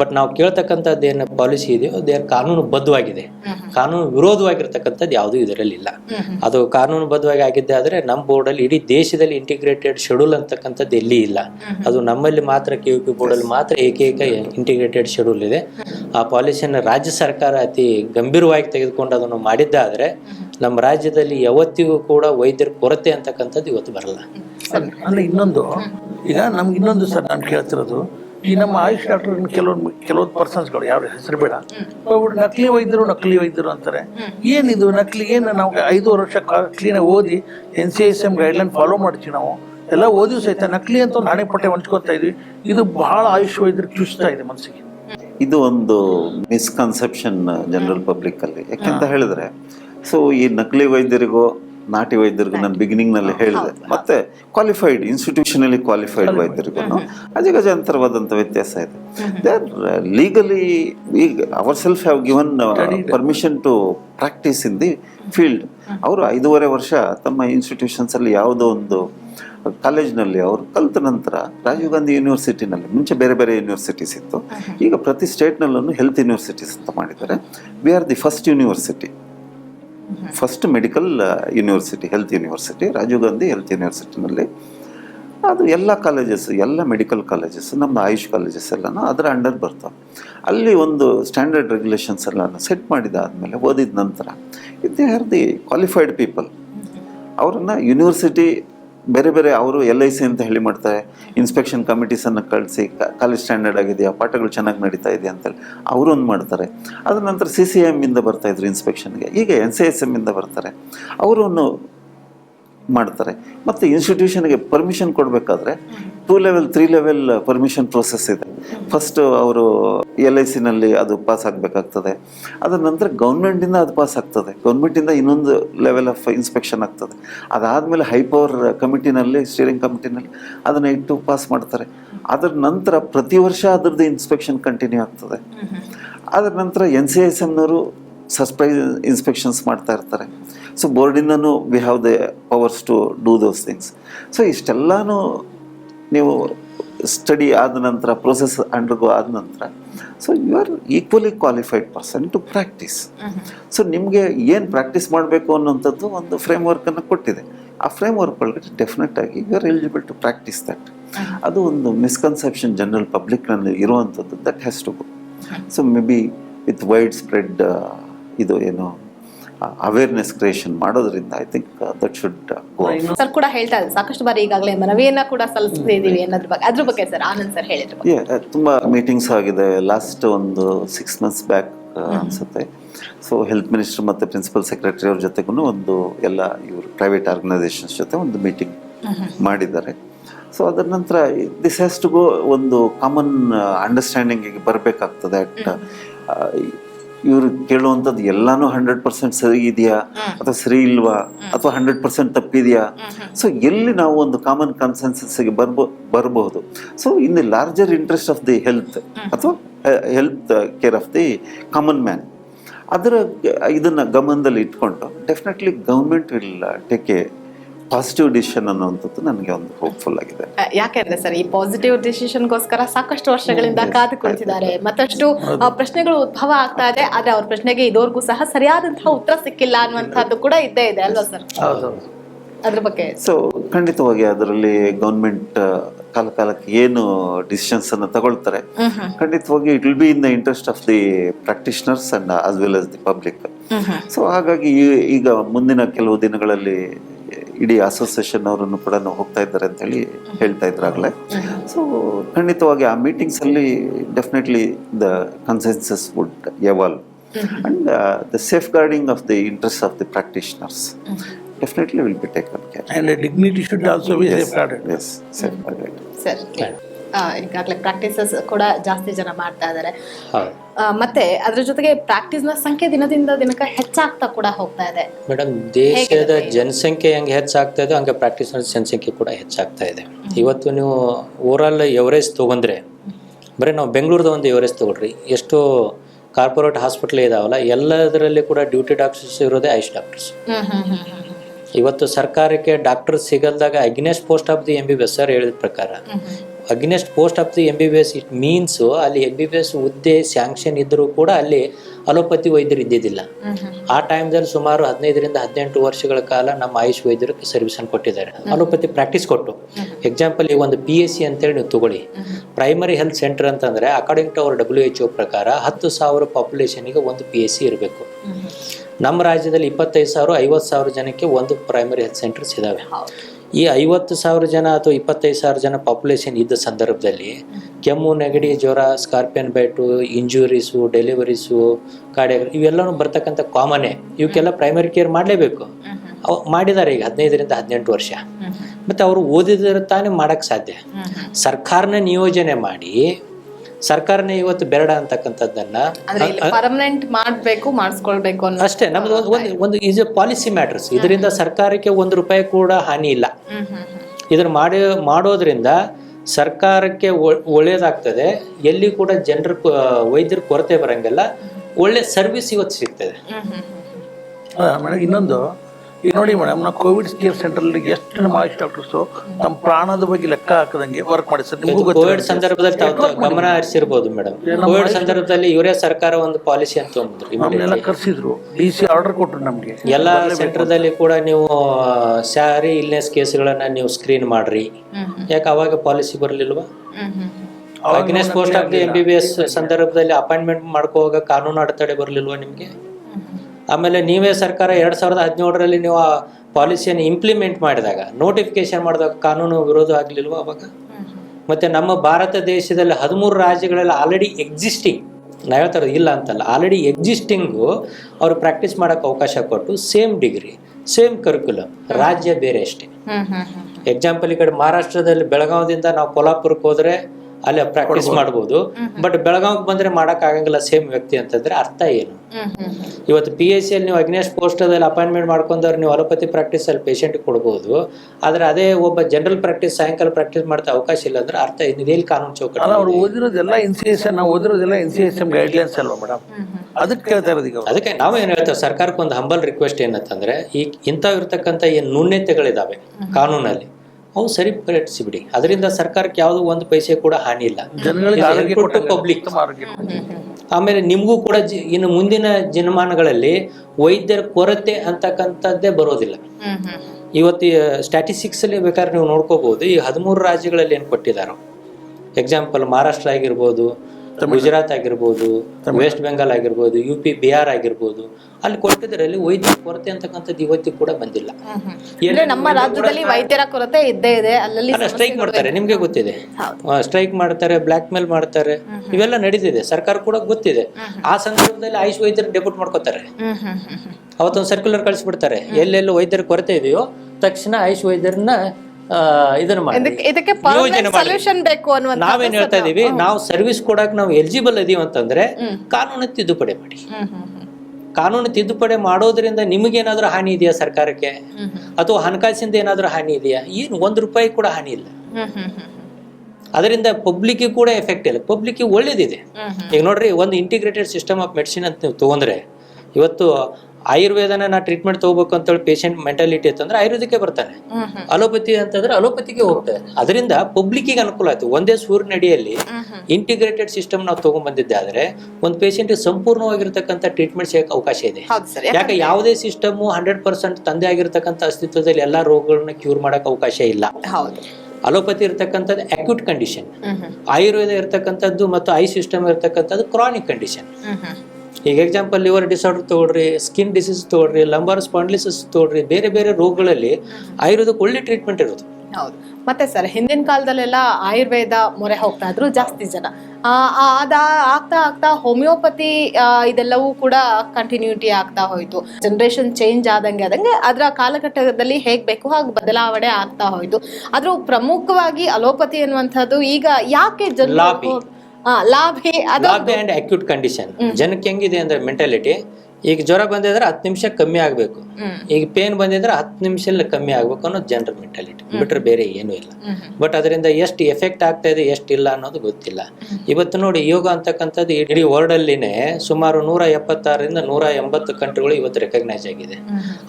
ಬಟ್ ನಾವು ಕೇಳ್ತಕ್ಕಂಥದ್ದು ಏನು ಪಾಲಿಸಿ ಇದೆಯೋ ಅದೇ ಕಾನೂನುಬದ್ಧವಾಗಿದೆ ಕಾನೂನು ವಿರೋಧವಾಗಿರ್ತಕ್ಕಂಥದ್ದು ಯಾವುದೂ ಇದರಲ್ಲಿ ಇಲ್ಲ. ಅದು ಕಾನೂನುಬದ್ಧವಾಗಿ ಆಗಿದ್ದೆ ಆದರೆ ನಮ್ಮ ಬೋರ್ಡಲ್ಲಿ ಇಡೀ ದೇಶದಲ್ಲಿ ಇಂಟಿಗ್ರೇಟೆಡ್ ಶೆಡ್ಯೂಲ್ ಅಂತಕ್ಕಂಥದ್ದು ಎಲ್ಲಿ ಇಲ್ಲ. ಅದು ನಮ್ಮಲ್ಲಿ ಮಾತ್ರ ಕೆ ಯು ಪಿ ಬೋರ್ಡಲ್ಲಿ ಮಾತ್ರ ಏಕೈಕ ಇಂಟಿಗ್ರೇಟೆಡ್ ಶೆಡ್ಯೂಲ್ ಇದೆ. ಆ ಪಾಲಿಸಿಯನ್ನು ರಾಜ್ಯ ಸರ್ಕಾರ ಅತಿ ಗಂಭೀರವಾಗಿ ತೆಗೆದುಕೊಂಡು ಅದನ್ನು ಮಾಡಿದ್ದಾದರೆ ನಮ್ಮ ರಾಜ್ಯದಲ್ಲಿ ಯಾವತ್ತಿಗೂ ಕೂಡ ವೈದ್ಯರ ಕೊರತೆ ಅಂತಕ್ಕಂಥದ್ದು ಇವತ್ತು ಬರಲ್ಲ. ಅಲ್ಲ ಇನ್ನೊಂದು. ಈಗ ನಮ್ಗೆ ಇನ್ನೊಂದು ಸರ್ ನಾನು ಕೇಳ್ತಿರೋದು ಈ ನಮ್ಮ ಆಯುಷ್ ಡಾಕ್ಟರ್ ಕೆಲವೊಂದು ಕೆಲವೊಂದು ಪರ್ಸನ್ಸ್ಗಳು ಯಾವ ಹೆಸರು ಬೇಡ. ಅವ್ರು ನಕಲಿ ವೈದ್ಯರು ನಕಲಿ ವೈದ್ಯರು ಅಂತಾರೆ. ಏನಿದು ನಕಲಿ ಏನು ನಾವು ಐದು ವರ್ಷ ಕ್ಲೀನಾಗಿ ಓದಿ N C S M guideline follow ಮಾಡ್ತೀವಿ ನಾವು. ಎಲ್ಲ ಓದಿ ಸಹಿತ ನಕಲಿ ಅಂತ ಒಂದು ಹಣೆ ಪಟ್ಟೆ ಹೊಂಚ್ಕೊತಾ ಇದ್ವಿ. ಇದು ಬಹಳ ಆಯುಷ್ ವೈದ್ಯರು ಚುಚ್ತಾ ಇದೆ ಮನಸ್ಸಿಗೆ. ಇದು ಒಂದು ಮಿಸ್ಕನ್ಸೆಪ್ಷನ್ ಜನರಲ್ ಪಬ್ಲಿಕ್ ಅಲ್ಲಿ. ಯಾಕೆಂತ ಹೇಳಿದ್ರೆ ಸೊ ಈ ನಕಲಿ ವೈದ್ಯರಿಗೋ ನಾಟಿ ವೈದ್ಯರಿಗೂ ನಾನು ಬಿಗಿನಿಂಗ್ನಲ್ಲಿ ಹೇಳಿದೆ. ಮತ್ತೆ ಕ್ವಾಲಿಫೈಡ್ ಇನ್ಸ್ಟಿಟ್ಯೂಷನಲಿ ಕ್ವಾಲಿಫೈಡ್ ವೈದ್ಯರಿಗೂ ಅಜಗಜಾಂತರವಾದಂಥ ವ್ಯತ್ಯಾಸ ಇದೆ. ದೇ ಆರ್ ಲೀಗಲಿ ಈಗ ourself have given permission to practice in the field ಅವರು ಐದೂವರೆ ವರ್ಷ ತಮ್ಮ ಇನ್ಸ್ಟಿಟ್ಯೂಷನ್ಸ್ ಅಲ್ಲಿ ಯಾವುದೋ ಒಂದು ಕಾಲೇಜ್ನಲ್ಲಿ ಅವರು ಕಲಿತ ನಂತರ ರಾಜೀವ್ ಗಾಂಧಿ ಯೂನಿವರ್ಸಿಟಿನಲ್ಲಿ ಮುಂಚೆ ಬೇರೆ ಬೇರೆ ಯೂನಿವರ್ಸಿಟೀಸ್ ಇತ್ತು. ಈಗ ಪ್ರತಿ ಸ್ಟೇಟ್ನಲ್ಲೂ ಹೆಲ್ತ್ ಯೂನಿವರ್ಸಿಟೀಸ್ ಅಂತ ಮಾಡಿದ್ದಾರೆ. We are the first university first medical university health university Rajiv Gandhi health ಯೂನಿವರ್ಸಿಟಿನಲ್ಲಿ ಅದು ಎಲ್ಲ ಕಾಲೇಜಸ್ ಎಲ್ಲ ಮೆಡಿಕಲ್ ಕಾಲೇಜಸ್ ನಮ್ಮ ಆಯುಷ್ ಕಾಲೇಜಸ್ ಎಲ್ಲನೂ ಅದರ ಅಂಡರ್ ಬರ್ತಾವೆ. ಅಲ್ಲಿ ಒಂದು ಸ್ಟ್ಯಾಂಡರ್ಡ್ ರೆಗ್ಯುಲೇಷನ್ಸ್ ಎಲ್ಲನೂ ಸೆಟ್ ಮಾಡಿದಾದ್ಮೇಲೆ ಓದಿದ ನಂತರ they are the qualified people ಅವರನ್ನು ಯೂನಿವರ್ಸಿಟಿ ಬೇರೆ ಬೇರೆ ಅವರು ಎಲ್ ಐ ಸಿ ಅಂತ ಹೇಳಿ ಮಾಡ್ತಾರೆ. ಇನ್ಸ್ಪೆಕ್ಷನ್ ಕಮಿಟೀಸನ್ನು ಕಳಿಸಿ ಕಾಲೇಜ್ ಸ್ಟ್ಯಾಂಡರ್ಡ್ ಆಗಿದೆಯಾ, ಪಾಠಗಳು ಚೆನ್ನಾಗಿ ನಡೀತಾ ಇದೆಯಾ ಅಂತೇಳಿ ಅವರು ಒಂದು ಮಾಡ್ತಾರೆ. ಅದರ ನಂತರ ಸಿ ಸಿ ಎಮ್ಮಿಂದ ಬರ್ತಾ ಇದ್ರು ಇನ್ಸ್ಪೆಕ್ಷನ್ಗೆ ಈಗ ಎನ್ ಸಿ ಎಸ್ ಎಮ್ಮಿಂದ ಬರ್ತಾರೆ. ಅವರು ಮಾಡ್ತಾರೆ. ಮತ್ತು ಇನ್ಸ್ಟಿಟ್ಯೂಷನ್ಗೆ ಪರ್ಮಿಷನ್ ಕೊಡಬೇಕಾದ್ರೆ two level three level permission process ಇದೆ. ಫಸ್ಟ್ ಅವರು ಎಲ್ ಐ ಸಿನಲ್ಲಿ ಅದು ಪಾಸ್ ಆಗಬೇಕಾಗ್ತದೆ. ಅದರ ನಂತರ ಗೌರ್ಮೆಂಟಿಂದ ಅದು ಪಾಸ್ ಆಗ್ತದೆ. ಗೌರ್ಮೆಂಟಿಂದ ಇನ್ನೊಂದು ಲೆವೆಲ್ ಆಫ್ ಇನ್ಸ್ಪೆಕ್ಷನ್ ಆಗ್ತದೆ. ಅದಾದಮೇಲೆ ಹೈ ಪವರ್ ಕಮಿಟಿನಲ್ಲಿ ಸ್ಟೀರಿಂಗ್ ಕಮಿಟಿನಲ್ಲಿ ಅದನ್ನು ಇಟ್ಟು ಪಾಸ್ ಮಾಡ್ತಾರೆ. ಅದರ ನಂತರ ಪ್ರತಿ ವರ್ಷ ಅದರದ್ದು ಇನ್ಸ್ಪೆಕ್ಷನ್ ಕಂಟಿನ್ಯೂ ಆಗ್ತದೆ. ಅದರ ನಂತರ ಎನ್ ಸಿ ಎಸ್ ಎಮ್ನವರು ಸರ್ಪ್ರೈಸ್ ಇನ್ಸ್ಪೆಕ್ಷನ್ಸ್ ಮಾಡ್ತಾ ಇರ್ತಾರೆ. So ಬೋರ್ಡಿಂದನೂ we have the powers to do those things so ಇಷ್ಟೆಲ್ಲನೂ ನೀವು ಸ್ಟಡಿ ಆದ ನಂತರ ಪ್ರೊಸೆಸ್ ಅಂಡರ್ಗೋ ಆದ ನಂತರ so you are equally qualified person to practice so ನಿಮಗೆ ಏನು ಪ್ರಾಕ್ಟೀಸ್ ಮಾಡಬೇಕು ಅನ್ನೋಂಥದ್ದು ಒಂದು ಫ್ರೇಮ್ ವರ್ಕನ್ನು ಕೊಟ್ಟಿದೆ ಆ ಫ್ರೇಮ್ ವರ್ಕ್ ಒಳಗಡೆ ಡೆಫಿನೆಟ್ ಆಗಿ you are eligible to practice that ಅದು ಒಂದು ಮಿಸ್ಕನ್ಸೆಪ್ಷನ್ ಜನರಲ್ ಪಬ್ಲಿಕ್ನಲ್ಲಿ ಇರುವಂಥದ್ದು that has to go so maybe with widespread ಇದು ಏನು ಅವೇರ್ನೆಸ್ ಕ್ರಿಯೇಷನ್ ಮಾಡೋದ್ರಿಂದ I think that should go sir ಕೂಡ ಹೇಳ್ತಾ ಇದ್ದಾರೆ. ಸಾಕಷ್ಟು ಬಾರಿ ಈಗಾಗಲೇ ಮನವಿಯನ್ನ ಕೂಡ ಸಲ್ಲಿಸಿದ್ದೀವಿ ಅನ್ನೋದ್ರ ಬಗ್ಗೆ. ಅದ್ರ ಬಗ್ಗೆ ಸರ್ ಆನಂದ್ ಸರ್ ಹೇಳಿದ್ರು. ತುಂಬಾ ತುಂಬ ಮೀಟಿಂಗ್ಸ್ ಆಗಿದೆ. ಲಾಸ್ಟ್ ಒಂದು ಸಿಕ್ಸ್ ಮಂತ್ಸ್ ಬ್ಯಾಕ್ ಅನ್ಸುತ್ತೆ. ಸೊ ಹೆಲ್ತ್ ಮಿನಿಸ್ಟರ್ ಮತ್ತು ಪ್ರಿನ್ಸಿಪಲ್ ಸೆಕ್ರೆಟರಿ ಅವ್ರ ಜೊತೆಗೂ ಒಂದು ಎಲ್ಲ ಇವರು ಪ್ರೈವೇಟ್ ಆರ್ಗನೈಸೇಷನ್ಸ್ ಜೊತೆ ಒಂದು ಮೀಟಿಂಗ್ ಮಾಡಿದ್ದಾರೆ. ಸೊ ಅದರ ನಂತರ ದಿಸ್ ಹ್ಯಾಸ್ ಟು ಗೋ ಒಂದು ಕಾಮನ್ ಅಂಡರ್ಸ್ಟ್ಯಾಂಡಿಂಗಿಗೆ ಬರಬೇಕಾಗ್ತದೆ. ಅಟ್ ಇವರು ಕೇಳುವಂಥದ್ದು ಎಲ್ಲಾನು ಹಂಡ್ರೆಡ್ ಪರ್ಸೆಂಟ್ ಸರಿ ಇದೆಯಾ? ಅಥವಾ ಸರಿ ಇಲ್ವಾ? ಅಥವಾ ಹಂಡ್ರೆಡ್ ಪರ್ಸೆಂಟ್ ತಪ್ಪಿದೆಯಾ? ಸೊ ಎಲ್ಲಿ ನಾವು ಒಂದು ಕಾಮನ್ ಕನ್ಸೆನ್ಸಸ್ಗೆ ಬರ್ಬೋ ಬರಬಹುದು? So in the larger interest of the health ಅಥವಾ health care of the common man ಅದರ ಇದನ್ನ ಗಮನದಲ್ಲಿ ಇಟ್ಕೊಂಡು definitely government will take a positive decision ಅನ್ನುವಂಥದ್ದು ನನಗೆ ಒಂದು ಹೋಪ್ಫುಲ್ ಆಗಿದೆ. ಯಾಕೆಂದ್ರೆ ಸರ್ ಈ ಪಾಸಿಟಿವ್ ಡಿಸಿಷನ್ಗೋಸ್ಕರ ಸಾಕಷ್ಟು ವರ್ಷಗಳಿಂದ ಕಾದು ಕುಳಿತಿದ್ದಾರೆ. ಮತ್ತಷ್ಟು ಪ್ರಶ್ನೆಗಳು ಉದ್ಭವ ಆಗ್ತಾ ಇದೆ ಆದ್ರೆ ಅವ್ರ ಪ್ರಶ್ನೆಗೆ ಇದುವರೆಗೂ ಸಹ ಸರಿಯಾದಂತಹ ಉತ್ತರ ಸಿಕ್ಕಿಲ್ಲ ಅನ್ನುವಂಥದ್ದು ಕೂಡ ಇದ್ದೇ ಇದೆ ಅಲ್ವಾ ಸರ್? ಅದ್ರ ಬಗ್ಗೆ. ಸೊ ಖಂಡಿತವಾಗಿ ಅದರಲ್ಲಿ ಗೌರ್ಮೆಂಟ್ ಕಾಲ ಕಾಲಕ್ಕೆ ಏನು ಡಿಸಿಷನ್ಸ್ ಅನ್ನು ತಗೊಳ್ತಾರೆ. ಖಂಡಿತವಾಗಿ it will be in the interest of the practitioners and as well as the public so ಹಾಗಾಗಿ ಈಗ ಮುಂದಿನ ಕೆಲವು ದಿನಗಳಲ್ಲಿ ಇಡೀ ಅಸೋಸಿಯೇಷನ್ ಅವರನ್ನು ಕೂಡ ನಾವು ಹೋಗ್ತಾ ಇದ್ದಾರೆ ಅಂತ ಹೇಳಿ ಹೇಳ್ತಾ ಇದ್ರಾಗಲೇ. ಸೊ ಖಂಡಿತವಾಗಿ ಆ ಮೀಟಿಂಗ್ಸ್ ಅಲ್ಲಿ definitely the consensus would evolve and the safeguarding of the interest of the practitioners definitely will be taken care dignity should also be safeguarded S safeguarded sir ಈಗಾಗಲೇ ಪ್ರಾಕ್ಟೀಸಸ್ ಕೂಡ ಜಾಸ್ತಿ ಜನ ಮಾಡ್ತಾ ಇದ್ದಾರೆ ಮತ್ತೆ ಅದ್ರ ಜೊತೆಗೆ ಪ್ರಾಕ್ಟೀಸ್ನ ಸಂಖ್ಯೆ ದಿನದಿಂದ ದಿನಕ್ಕೆ ಹೆಚ್ಚಾಗ್ತಾ ಕೂಡ ಹೋಗ್ತಾ ಇದೆ. ಮೇಡಮ್ ದೇಶದ ಜನಸಂಖ್ಯೆ ಹೆಂಗೆ ಹೆಚ್ಚಾಗ್ತಾ ಇದೆ ಹಂಗೆ ಪ್ರಾಕ್ಟೀಸ್ ಜನಸಂಖ್ಯೆ ಕೂಡ ಹೆಚ್ಚಾಗ್ತಾ ಇದೆ. ಇವತ್ತು ನೀವು ಓವರಾಲ್ ಎವರೇಜ್ ತಗೊಂಡ್ರೆ ಬರೀ ನಾವು ಬೆಂಗಳೂರದ ಒಂದು ಎವರೇಜ್ ತಗೊಳ್ರಿ. ಎಷ್ಟೋ ಕಾರ್ಪೊರೇಟ್ ಹಾಸ್ಪಿಟ್ಲ್ ಇದಾವಲ್ಲ ಎಲ್ಲದರಲ್ಲಿ ಕೂಡ ಡ್ಯೂಟಿ ಡಾಕ್ಟರ್ಸ್ ಇರೋದೇ ಐಶ್ ಡಾಕ್ಟರ್ಸ್ ಇವತ್ತು ಸರ್ಕಾರಕ್ಕೆ doctor ಸಿಗಲ್ದಾಗ against post of the M B B S sir ಹೇಳಿದ ಪ್ರಕಾರ against post of the M B B S it means ಅಲ್ಲಿ ಎಂ ಬಿ ಬಿ ಎಸ್ ಹುದ್ದೆ ಸ್ಯಾಂಕ್ಷನ್ ಇದ್ದರೂ ಕೂಡ ಅಲ್ಲಿ ಅಲೋಪತಿ ವೈದ್ಯರು ಇದ್ದಿದ್ದಿಲ್ಲ. ಆ ಟೈಮ್ದಲ್ಲಿ ಸುಮಾರು ಹದಿನೈದರಿಂದ ಹದಿನೆಂಟು ವರ್ಷಗಳ ಕಾಲ ನಮ್ಮ ಆಯುಷ್ ವೈದ್ಯರು ಸರ್ವಿಸನ್ನು ಕೊಟ್ಟಿದ್ದಾರೆ. ಅಲೋಪತಿ ಪ್ರಾಕ್ಟೀಸ್ ಕೊಟ್ಟು. ಎಕ್ಸಾಂಪಲ್ ಈಗ ಒಂದು ಪಿ ಎಸ್ ಸಿ ಅಂತೇಳಿ ನೀವು ತಗೊಳ್ಳಿ. ಪ್ರೈಮರಿ ಹೆಲ್ತ್ ಸೆಂಟರ್ ಅಂತಂದರೆ according to our W H O ಪ್ರಕಾರ ಹತ್ತು ಸಾವಿರ ಪಾಪ್ಯುಲೇಷನಿಗೆ ಒಂದು ಪಿ ಎಸ್ ಸಿ ಇರಬೇಕು. ನಮ್ಮ ರಾಜ್ಯದಲ್ಲಿ ಇಪ್ಪತ್ತೈದು ಸಾವಿರ ಐವತ್ತು ಸಾವಿರ ಜನಕ್ಕೆ ಒಂದು ಪ್ರೈಮರಿ ಹೆಲ್ತ್ ಸೆಂಟರ್ಸ್ ಇದ್ದಾವೆ ಈ ಐವತ್ತು ಸಾವಿರ ಜನ ಅಥವಾ ಇಪ್ಪತ್ತೈದು ಸಾವಿರ ಜನ ಪಾಪ್ಯುಲೇಷನ್ ಇದ್ದ ಸಂದರ್ಭದಲ್ಲಿ ಕೆಮ್ಮು ನೆಗಡಿ ಜ್ವರ ಸ್ಕಾರ್ಪಿಯನ್ ಬೈಟು ಇಂಜುರೀಸು ಡೆಲಿವರೀಸು ಕಾರ್ಡಿಯ ಇವೆಲ್ಲನೂ ಬರ್ತಕ್ಕಂಥ ಕಾಮನ್ನೇ ಇವಕ್ಕೆಲ್ಲ ಪ್ರೈಮರಿ ಕೇರ್ ಮಾಡಲೇಬೇಕು. ಮಾಡಿದ್ದಾರೆ ಈಗ ಹದಿನೈದರಿಂದ ಹದಿನೆಂಟು ವರ್ಷ. ಮತ್ತು ಅವರು ಓದಿದ್ರೆ ತಾನೇ ಮಾಡೋಕ್ಕೆ ಸಾಧ್ಯ. ಸರ್ಕಾರನ ನಿಯೋಜನೆ ಮಾಡಿ ಸರ್ಕಾರನೇ ಇವತ್ತು ಬೆರಡ ಅಂತಕ್ಕಂಥದ್ದನ್ನ ಅಂದ್ರೆ ಇಲ್ಲಿ ಪರ್ಮನೆಂಟ್ ಮಾಡಬೇಕು ಮಾಡಿಸ್ಕೊಳ್ಬೇಕು ಅನ್ನೋ ಅಷ್ಟೇ ನಮ್ದು ಒಂದು ಒಂದು ಈಸ್ ಎ ಪಾಲಿಸಿ ಮ್ಯಾಟರ್ಸ್ ಇದರಿಂದ ಸರ್ಕಾರಕ್ಕೆ ಒಂದು ರೂಪಾಯಿ ಕೂಡ ಹಾನಿ ಇಲ್ಲ. ಇದನ್ನ ಮಾಡಿ ಮಾಡೋದ್ರಿಂದ ಸರ್ಕಾರಕ್ಕೆ ಒಳ್ಳೇದಾಗ್ತದೆ. ಎಲ್ಲಿ ಕೂಡ ಜನರ ವೈದ್ಯರ ಕೊರತೆ ಬರಂಗಿಲ್ಲ. ಒಳ್ಳೆ ಸರ್ವಿಸ್ ಇವತ್ತು ಸಿಗ್ತದೆ. ಮೇಡಮ್ ಇನ್ನೊಂದು. ಈಗ ನೋಡಿ ಮೇಡಮ್ ನಾವು ಕೋವಿಡ್ ಕೇರ್ ಸೆಂಟರ್ ಎಷ್ಟು ನಮ್ಮ ಆಯುಷ್ ಡಾಕ್ಟರ್ಸು ತಮ್ಮ ಪ್ರಾಣದ ಬಗ್ಗೆ ಲೆಕ್ಕ ಹಾಕದಂಗೆ ವರ್ಕ್ ಮಾಡಿ ಸರ್ ನಿಮಗೂ ಕೋವಿಡ್ ಸಂದರ್ಭದಲ್ಲಿ ತಾವು ಗಮನ ಹರಿಸಿರ್ಬೋದು ಮೇಡಮ್. ಕೋವಿಡ್ ಸಂದರ್ಭದಲ್ಲಿ ಇವರೇ ಸರ್ಕಾರ ಒಂದು ಪಾಲಿಸಿ ಅಂತ ತೊಗೊಂಡ್ರು ನಮ್ಮನ್ನೆಲ್ಲ ಕರೆಸಿದ್ರು ಡಿ ಸಿ ಆರ್ಡರ್ ಕೊಟ್ಟರು ನಮಗೆ. ಎಲ್ಲ ಸೆಂಟರ್ದಲ್ಲಿ ಕೂಡ ನೀವು ಸ್ಯಾರಿ ಇಲ್ನೆಸ್ ಕೇಸ್ಗಳನ್ನ ನೀವು ಸ್ಕ್ರೀನ್ ಮಾಡ್ರಿ. ಯಾಕೆ ಅವಾಗ policy ಬರಲಿಲ್ವಾ? Against post of M B B S ಸಂದರ್ಭದಲ್ಲಿ ಅಪಾಯಿಂಟ್ಮೆಂಟ್ ಮಾಡ್ಕೋವಾಗ ಕಾನೂನು ಅಡೆತಡೆ ಬರಲಿಲ್ವಾ ನಿಮಗೆ? ಆಮೇಲೆ ನೀವೇ ಸರ್ಕಾರ ಎರಡು ಸಾವಿರದ ಹದಿನೇಳರಲ್ಲಿ ನೀವು ಆ ಪಾಲಿಸಿಯನ್ನು ಇಂಪ್ಲಿಮೆಂಟ್ ಮಾಡಿದಾಗ ನೋಟಿಫಿಕೇಶನ್ ಮಾಡಿದಾಗ ಕಾನೂನು ವಿರೋಧ ಆಗಲಿಲ್ವ ಅವಾಗ? ಮತ್ತೆ ನಮ್ಮ ಭಾರತ ದೇಶದಲ್ಲಿ ಹದಿಮೂರು ರಾಜ್ಯಗಳಲ್ಲಿ ಆಲ್ರೆಡಿ ಎಕ್ಸಿಸ್ಟಿಂಗ್ ನಾ ಹೇಳ್ತಾರೆ ಇಲ್ಲ ಅಂತಲ್ಲ ಆಲ್ರೆಡಿ ಎಕ್ಸಿಸ್ಟಿಂಗು ಅವರು ಪ್ರಾಕ್ಟೀಸ್ ಮಾಡೋಕ್ಕೆ ಅವಕಾಶ ಕೊಟ್ಟು ಸೇಮ್ ಡಿಗ್ರಿ ಸೇಮ್ ಕರಿಕ್ಯುಲಮ್ ರಾಜ್ಯ ಬೇರೆ ಅಷ್ಟೇ. ಎಕ್ಸಾಂಪಲ್ ಈ ಕಡೆ ಮಹಾರಾಷ್ಟ್ರದಲ್ಲಿ ಬೆಳಗಾವಿಂದ ನಾವು ಕೊಲ್ಹಾಪುರಕ್ಕೆ ಹೋದ್ರೆ ಅಲ್ಲಿ ಪ್ರಾಕ್ಟೀಸ್ ಮಾಡಬಹುದು ಬಟ್ ಬೆಳಗಾವಿಗೆ ಬಂದ್ರೆ ಮಾಡಕ್ ಆಗಂಗಿಲ್ಲ ಸೇಮ್ ವ್ಯಕ್ತಿ ಅಂತಂದ್ರೆ ಅರ್ಥ ಏನು? ಇವತ್ತು ಪಿ ಎಸ್ ಸಿ ಅಲ್ಲಿ ನೀವು ಅಗ್ನೇಶ್ ಪೋಸ್ಟದಲ್ಲಿ ಅಪಾಯಿಂಟ್ಮೆಂಟ್ ಮಾಡ್ಕೊಂಡವ್ರು ನೀವು ಅಲೋಪತಿ ಪ್ರಾಕ್ಟೀಸ್ ಅಲ್ಲಿ ಪೇಷಂಟ್ ಕೊಡ್ಬೋದು. ಆದ್ರೆ ಅದೇ ಒಬ್ಬ ಜನರಲ್ ಪ್ರಾಕ್ಟೀಸ್ ಸಾಯಂಕಾಲ ಪ್ರಾಕ್ಟೀಸ್ ಮಾಡ್ತಾ ಅವಕಾಶ ಇಲ್ಲ ಅಂದ್ರೆ ಅರ್ಥ ಏನು? ಇದೇಲಿ ಕಾನೂನು ಅಲ್ಲ ಚೌಕಟ್ಟು ಅವ್ರು ಓದಿರೋದೆಲ್ಲ ಎನ್ ಸಿ ಎಸ್ ನಾವು ಓದಿರೋದೆಲ್ಲ N C S M guidelines ಅಲ್ವಾ ಮೇಡಮ್ ಅದಕ್ಕೆ ಕೇಳ್ತಾ ಇರೋದು ಈಗ ಅದಕ್ಕೆ ನಾವು ಏನು ಹೇಳ್ತೇವೆ? ಸರ್ಕಾರಕ್ಕೆ ಒಂದು ಹಂಬಲ್ ರಿಕ್ವೆಸ್ಟ್ ಏನಂತಂದ್ರೆ ಈ ಇಂಥವು ಇರ್ತಕ್ಕಂಥ ಏನು ನ್ಯೂನ್ಯತೆಗಳಿದಾವೆ ಕಾನೂನಲ್ಲಿ ಅವು ಸರಿಪಡಿಸಿಬಿಡಿ ಅದರಿಂದ ಸರ್ಕಾರಕ್ಕೆ ಯಾವುದೋ ಒಂದು ಪೈಸೆ ಕೂಡ ಹಾನಿ ಇಲ್ಲ. ಪಬ್ಲಿಕ್ ಆಮೇಲೆ ನಿಮಗೂ ಕೂಡ ಇನ್ನು ಮುಂದಿನ ಜನಮಾನಗಳಲ್ಲಿ ವೈದ್ಯರ ಕೊರತೆ ಅಂತಕ್ಕಂಥದ್ದೇ ಬರೋದಿಲ್ಲ. ಇವತ್ತು ಸ್ಟ್ಯಾಟಿಸ್ಟಿಕ್ಸ್ ಅಲ್ಲಿ ಬೇಕಾದ್ರೆ ನೀವು ನೋಡ್ಕೋಬಹುದು. ಈ ಹದಿಮೂರು ರಾಜ್ಯಗಳಲ್ಲಿ ಏನು ಕೊಟ್ಟಿದ್ದಾರೋ ಎಕ್ಸಾಂಪಲ್ ಮಹಾರಾಷ್ಟ್ರ ಆಗಿರ್ಬೋದು ಗುಜರಾತ್ ಆಗಿರ್ಬೋದು ವೆಸ್ಟ್ ಬೆಂಗಾಲ್ ಆಗಿರ್ಬೋದು ಯು ಪಿ ಬಿಹಾರ್ ಆಗಿರ್ಬೋದು ಅಲ್ಲಿ ಕೊಟ್ಟಿದ್ದರಲ್ಲಿ ವೈದ್ಯರ ಕೊರತೆ ಅಂತಕ್ಕಂಥದ್ದು ಇವತ್ತಿಗೂ ಕೂಡ ಬಂದಿಲ್ಲ. ಅಂದ್ರೆ ನಮ್ಮ ರಾಜ್ಯದಲ್ಲಿ ವೈದ್ಯರ ಕೊರತೆ ಇದ್ದೇ ಇದೆ ಅಲ್ಲಲ್ಲಿ ಸ್ಟ್ರೈಕ್ ಮಾಡ್ತಾರೆ ನಿಮ್ಗೆ ಗೊತ್ತಿದೆ. ಸ್ಟ್ರೈಕ್ ಮಾಡ್ತಾರೆ ಬ್ಲಾಕ್ ಮೇಲ್ ಮಾಡ್ತಾರೆ ಇವೆಲ್ಲ ನಡೀತಿದೆ ಸರ್ಕಾರ ಕೂಡ ಗೊತ್ತಿದೆ. ಆ ಸಂದರ್ಭದಲ್ಲಿ ಆಯುಷ್ ವೈದ್ಯರು ಡೆಪ್ಯೂಟ್ ಮಾಡ್ಕೋತಾರೆ. ಅವತ್ತೊಂದು ಸರ್ಕ್ಯುಲರ್ ಕಳಿಸ್ಬಿಡ್ತಾರೆ. ಎಲ್ಲೆಲ್ಲಿ ವೈದ್ಯರ ಕೊರತೆ ಇದೆಯೋ ತಕ್ಷಣ ಆಯುಷ್ ವೈದ್ಯರನ್ನ ಇದನ್ನ ಮಾಡಿ ಇದಕ್ಕೆ ಇದಕ್ಕೆ ಸೊಲ್ಯೂಷನ್ ಬೇಕು ಅನ್ನುವಂತ ನಾವೇನ್ ಹೇಳ್ತಾ ಇದೀವಿ ನಾವು ಸರ್ವಿಸ್ ಕೊಡಕ್ ನಾವು ಎಲಿಜಿಬಲ್ ಇದೀವಿ ಅಂತಂದ್ರೆ ಕಾನೂನು ತಿದ್ದುಪಡಿ ಮಾಡಿ. ಕಾನೂನು ತಿದ್ದುಪಡಿ ಮಾಡೋದ್ರಿಂದ ನಿಮಗೇನಾದ್ರೂ ಹಾನಿ ಇದೆಯಾ ಸರ್ಕಾರಕ್ಕೆ? ಅಥವಾ ಹಣಕಾಸಿಂದ ಏನಾದ್ರೂ ಹಾನಿ ಇದೆಯಾ? ಏನು ಒಂದ್ ರೂಪಾಯಿ ಕೂಡ ಹಾನಿ ಇಲ್ಲ. ಅದರಿಂದ ಪಬ್ಲಿಕ್ ಕೂಡ ಎಫೆಕ್ಟ್ ಇಲ್ಲ. ಪಬ್ಲಿಕ್ ಒಳ್ಳೇದಿದೆ. ಈಗ ನೋಡ್ರಿ ಒಂದು ಇಂಟಿಗ್ರೇಟೆಡ್ ಸಿಸ್ಟಮ್ ಆಫ್ ಮೆಡಿಸಿನ್ ಅಂತ ನೀವು ತಗೊಂಡ್ರೆ ಇವತ್ತು ಆಯುರ್ವೇದನ ನಾ ಟ್ರೀಟ್ಮೆಂಟ್ ತಗೋಬೇಕು ಅಂತೇಳಿ ಪೇಷಂಟ್ ಮೆಂಟಾಲಿಟಿ ಅಂತಂದ್ರೆ ಆಯುರ್ವೇದಕ್ಕೆ ಬರ್ತಾನೆ. ಅಲೋಪತಿ ಅಂತಂದ್ರೆ ಅಲೋಪತಿಗೆ ಹೋಗ್ತಾರೆ ಅದರಿಂದ ಪಬ್ಲಿಕ್ಕಿಗೆ ಅನುಕೂಲ ಆಯ್ತು. ಒಂದೇ ಸೂರ್ಯನಡಿಯಲ್ಲಿ ಇಂಟಿಗ್ರೇಟೆಡ್ ಸಿಸ್ಟಮ್ ನಾವು ತಗೊಂಡ್ಬಂದಿದ್ದೆ ಆದ್ರೆ ಒಂದು ಪೇಷಂಟ್ ಸಂಪೂರ್ಣವಾಗಿರ್ತಕ್ಕಂಥ ಟ್ರೀಟ್ಮೆಂಟ್ ಸಿಗಕ್ಕೆ ಅವಕಾಶ ಇದೆ. ಯಾಕೆ ಯಾವುದೇ ಸಿಸ್ಟಮ್ ಹಂಡ್ರೆಡ್ ಪರ್ಸೆಂಟ್ ತಂದೆ ಆಗಿರ್ತಕ್ಕಂಥ ಅಸ್ತಿತ್ವದಲ್ಲಿ ಎಲ್ಲಾ ರೋಗಗಳನ್ನ ಕ್ಯೂರ್ ಮಾಡಕ್ ಅವಕಾಶ ಇಲ್ಲ. ಅಲೋಪತಿ ಇರ್ತಕ್ಕಂಥದ್ದು ಅಕ್ಯೂಟ್ ಕಂಡೀಷನ್ ಆಯುರ್ವೇದ ಇರ್ತಕ್ಕಂಥದ್ದು ಮತ್ತು ಐ ಸಿಸ್ಟಮ್ ಇರ್ತಕ್ಕಂಥದ್ದು ಕ್ರಾನಿಕ್ ಕಂಡೀಷನ್ ಈಗ ಎಕ್ಸಾಂಪಲ್ ಲಿವರ್ ಡಿಸಾರ್ಡರ್ ತಗೊಳ್ರಿ ಸ್ಕಿನ್ ಡಿಸೀಸ್ ತಗೊಳ್ರಿ ಲಂಬಾರ್ ಸ್ಪಾಂಡ್ಲಿಸಿಸ್ ತಗೊಳ್ರಿ ಬೇರೆ ಬೇರೆ ರೋಗಗಳಲ್ಲಿ ಆಯುರ್ವೇದಕ್ಕೆ ಒಳ್ಳೆ ಟ್ರೀಟ್ಮೆಂಟ್ ಇರುತ್ತೆ ಹೌದು. ಮತ್ತೆ ಸರ್ ಹಿಂದಿನ ಕಾಲದಲ್ಲೆಲ್ಲ ಆಯುರ್ವೇದ ಮೊರೆ ಹೋಗ್ತಾ ಇದ್ರು ಜಾಸ್ತಿ ಜನ. ಅದ ಆಗ್ತಾ ಆಗ್ತಾ ಹೋಮಿಯೋಪತಿ ಇದೆಲ್ಲವೂ ಕೂಡ ಕಂಟಿನ್ಯೂಟಿ ಆಗ್ತಾ ಹೋಯ್ತು. ಜನರೇಷನ್ ಚೇಂಜ್ ಆದಂಗೆ ಆದಂಗೆ ಅದರ ಕಾಲಘಟ್ಟದಲ್ಲಿ ಹೇಗ್ ಬೇಕು ಹಾಗೆ ಬದಲಾವಣೆ ಆಗ್ತಾ ಹೋಯ್ತು. ಆದ್ರೂ ಪ್ರಮುಖವಾಗಿ ಅಲೋಪತಿ ಅನ್ನುವಂಥದ್ದು ಈಗ ಯಾಕೆ ಜನ ಲಾಭೆ ಲಾಬಿ ಅಂಡ್ ಅಕ್ಯೂಟ್ ಕಂಡೀಷನ್ ಜನಕ್ಕೆ ಹೆಂಗಿದೆ ಅಂದ್ರೆ ಮೆಂಟಾಲಿಟಿ ಈಗ ಜ್ವರ ಬಂದಿದ್ರೆ ಹತ್ತು ನಿಮಿಷ ಕಮ್ಮಿ ಆಗ್ಬೇಕು. ಈಗ ಪೇನ್ ಬಂದಿದ್ರೆ ಹತ್ತು ನಿಮಿಷ ಕಮ್ಮಿ ಆಗ್ಬೇಕು ಅನ್ನೋದು ಜನರ ಮೆಂಟಾಲಿಟಿ ಬಿಟ್ರೆ ಬೇರೆ ಏನೂ ಇಲ್ಲ. ಬಟ್ ಅದರಿಂದ ಎಷ್ಟು ಎಫೆಕ್ಟ್ ಆಗ್ತಾ ಇದೆ ಎಷ್ಟು ಇಲ್ಲ ಅನ್ನೋದು ಗೊತ್ತಿಲ್ಲ. ಇವತ್ತು ನೋಡಿ ಯೋಗ ಅಂತಕ್ಕಂಥದ್ದು ಇಡೀ ವರ್ಲ್ಡ್ ಅಲ್ಲಿನೇ ಸುಮಾರು ನೂರ ಎಪ್ಪತ್ತಾರರಿಂದ ನೂರ ಎಂಬತ್ತು ಕಂಟ್ರಿಗಳು ಇವತ್ತು ರೆಕಗ್ನೈಸ್ ಆಗಿದೆ.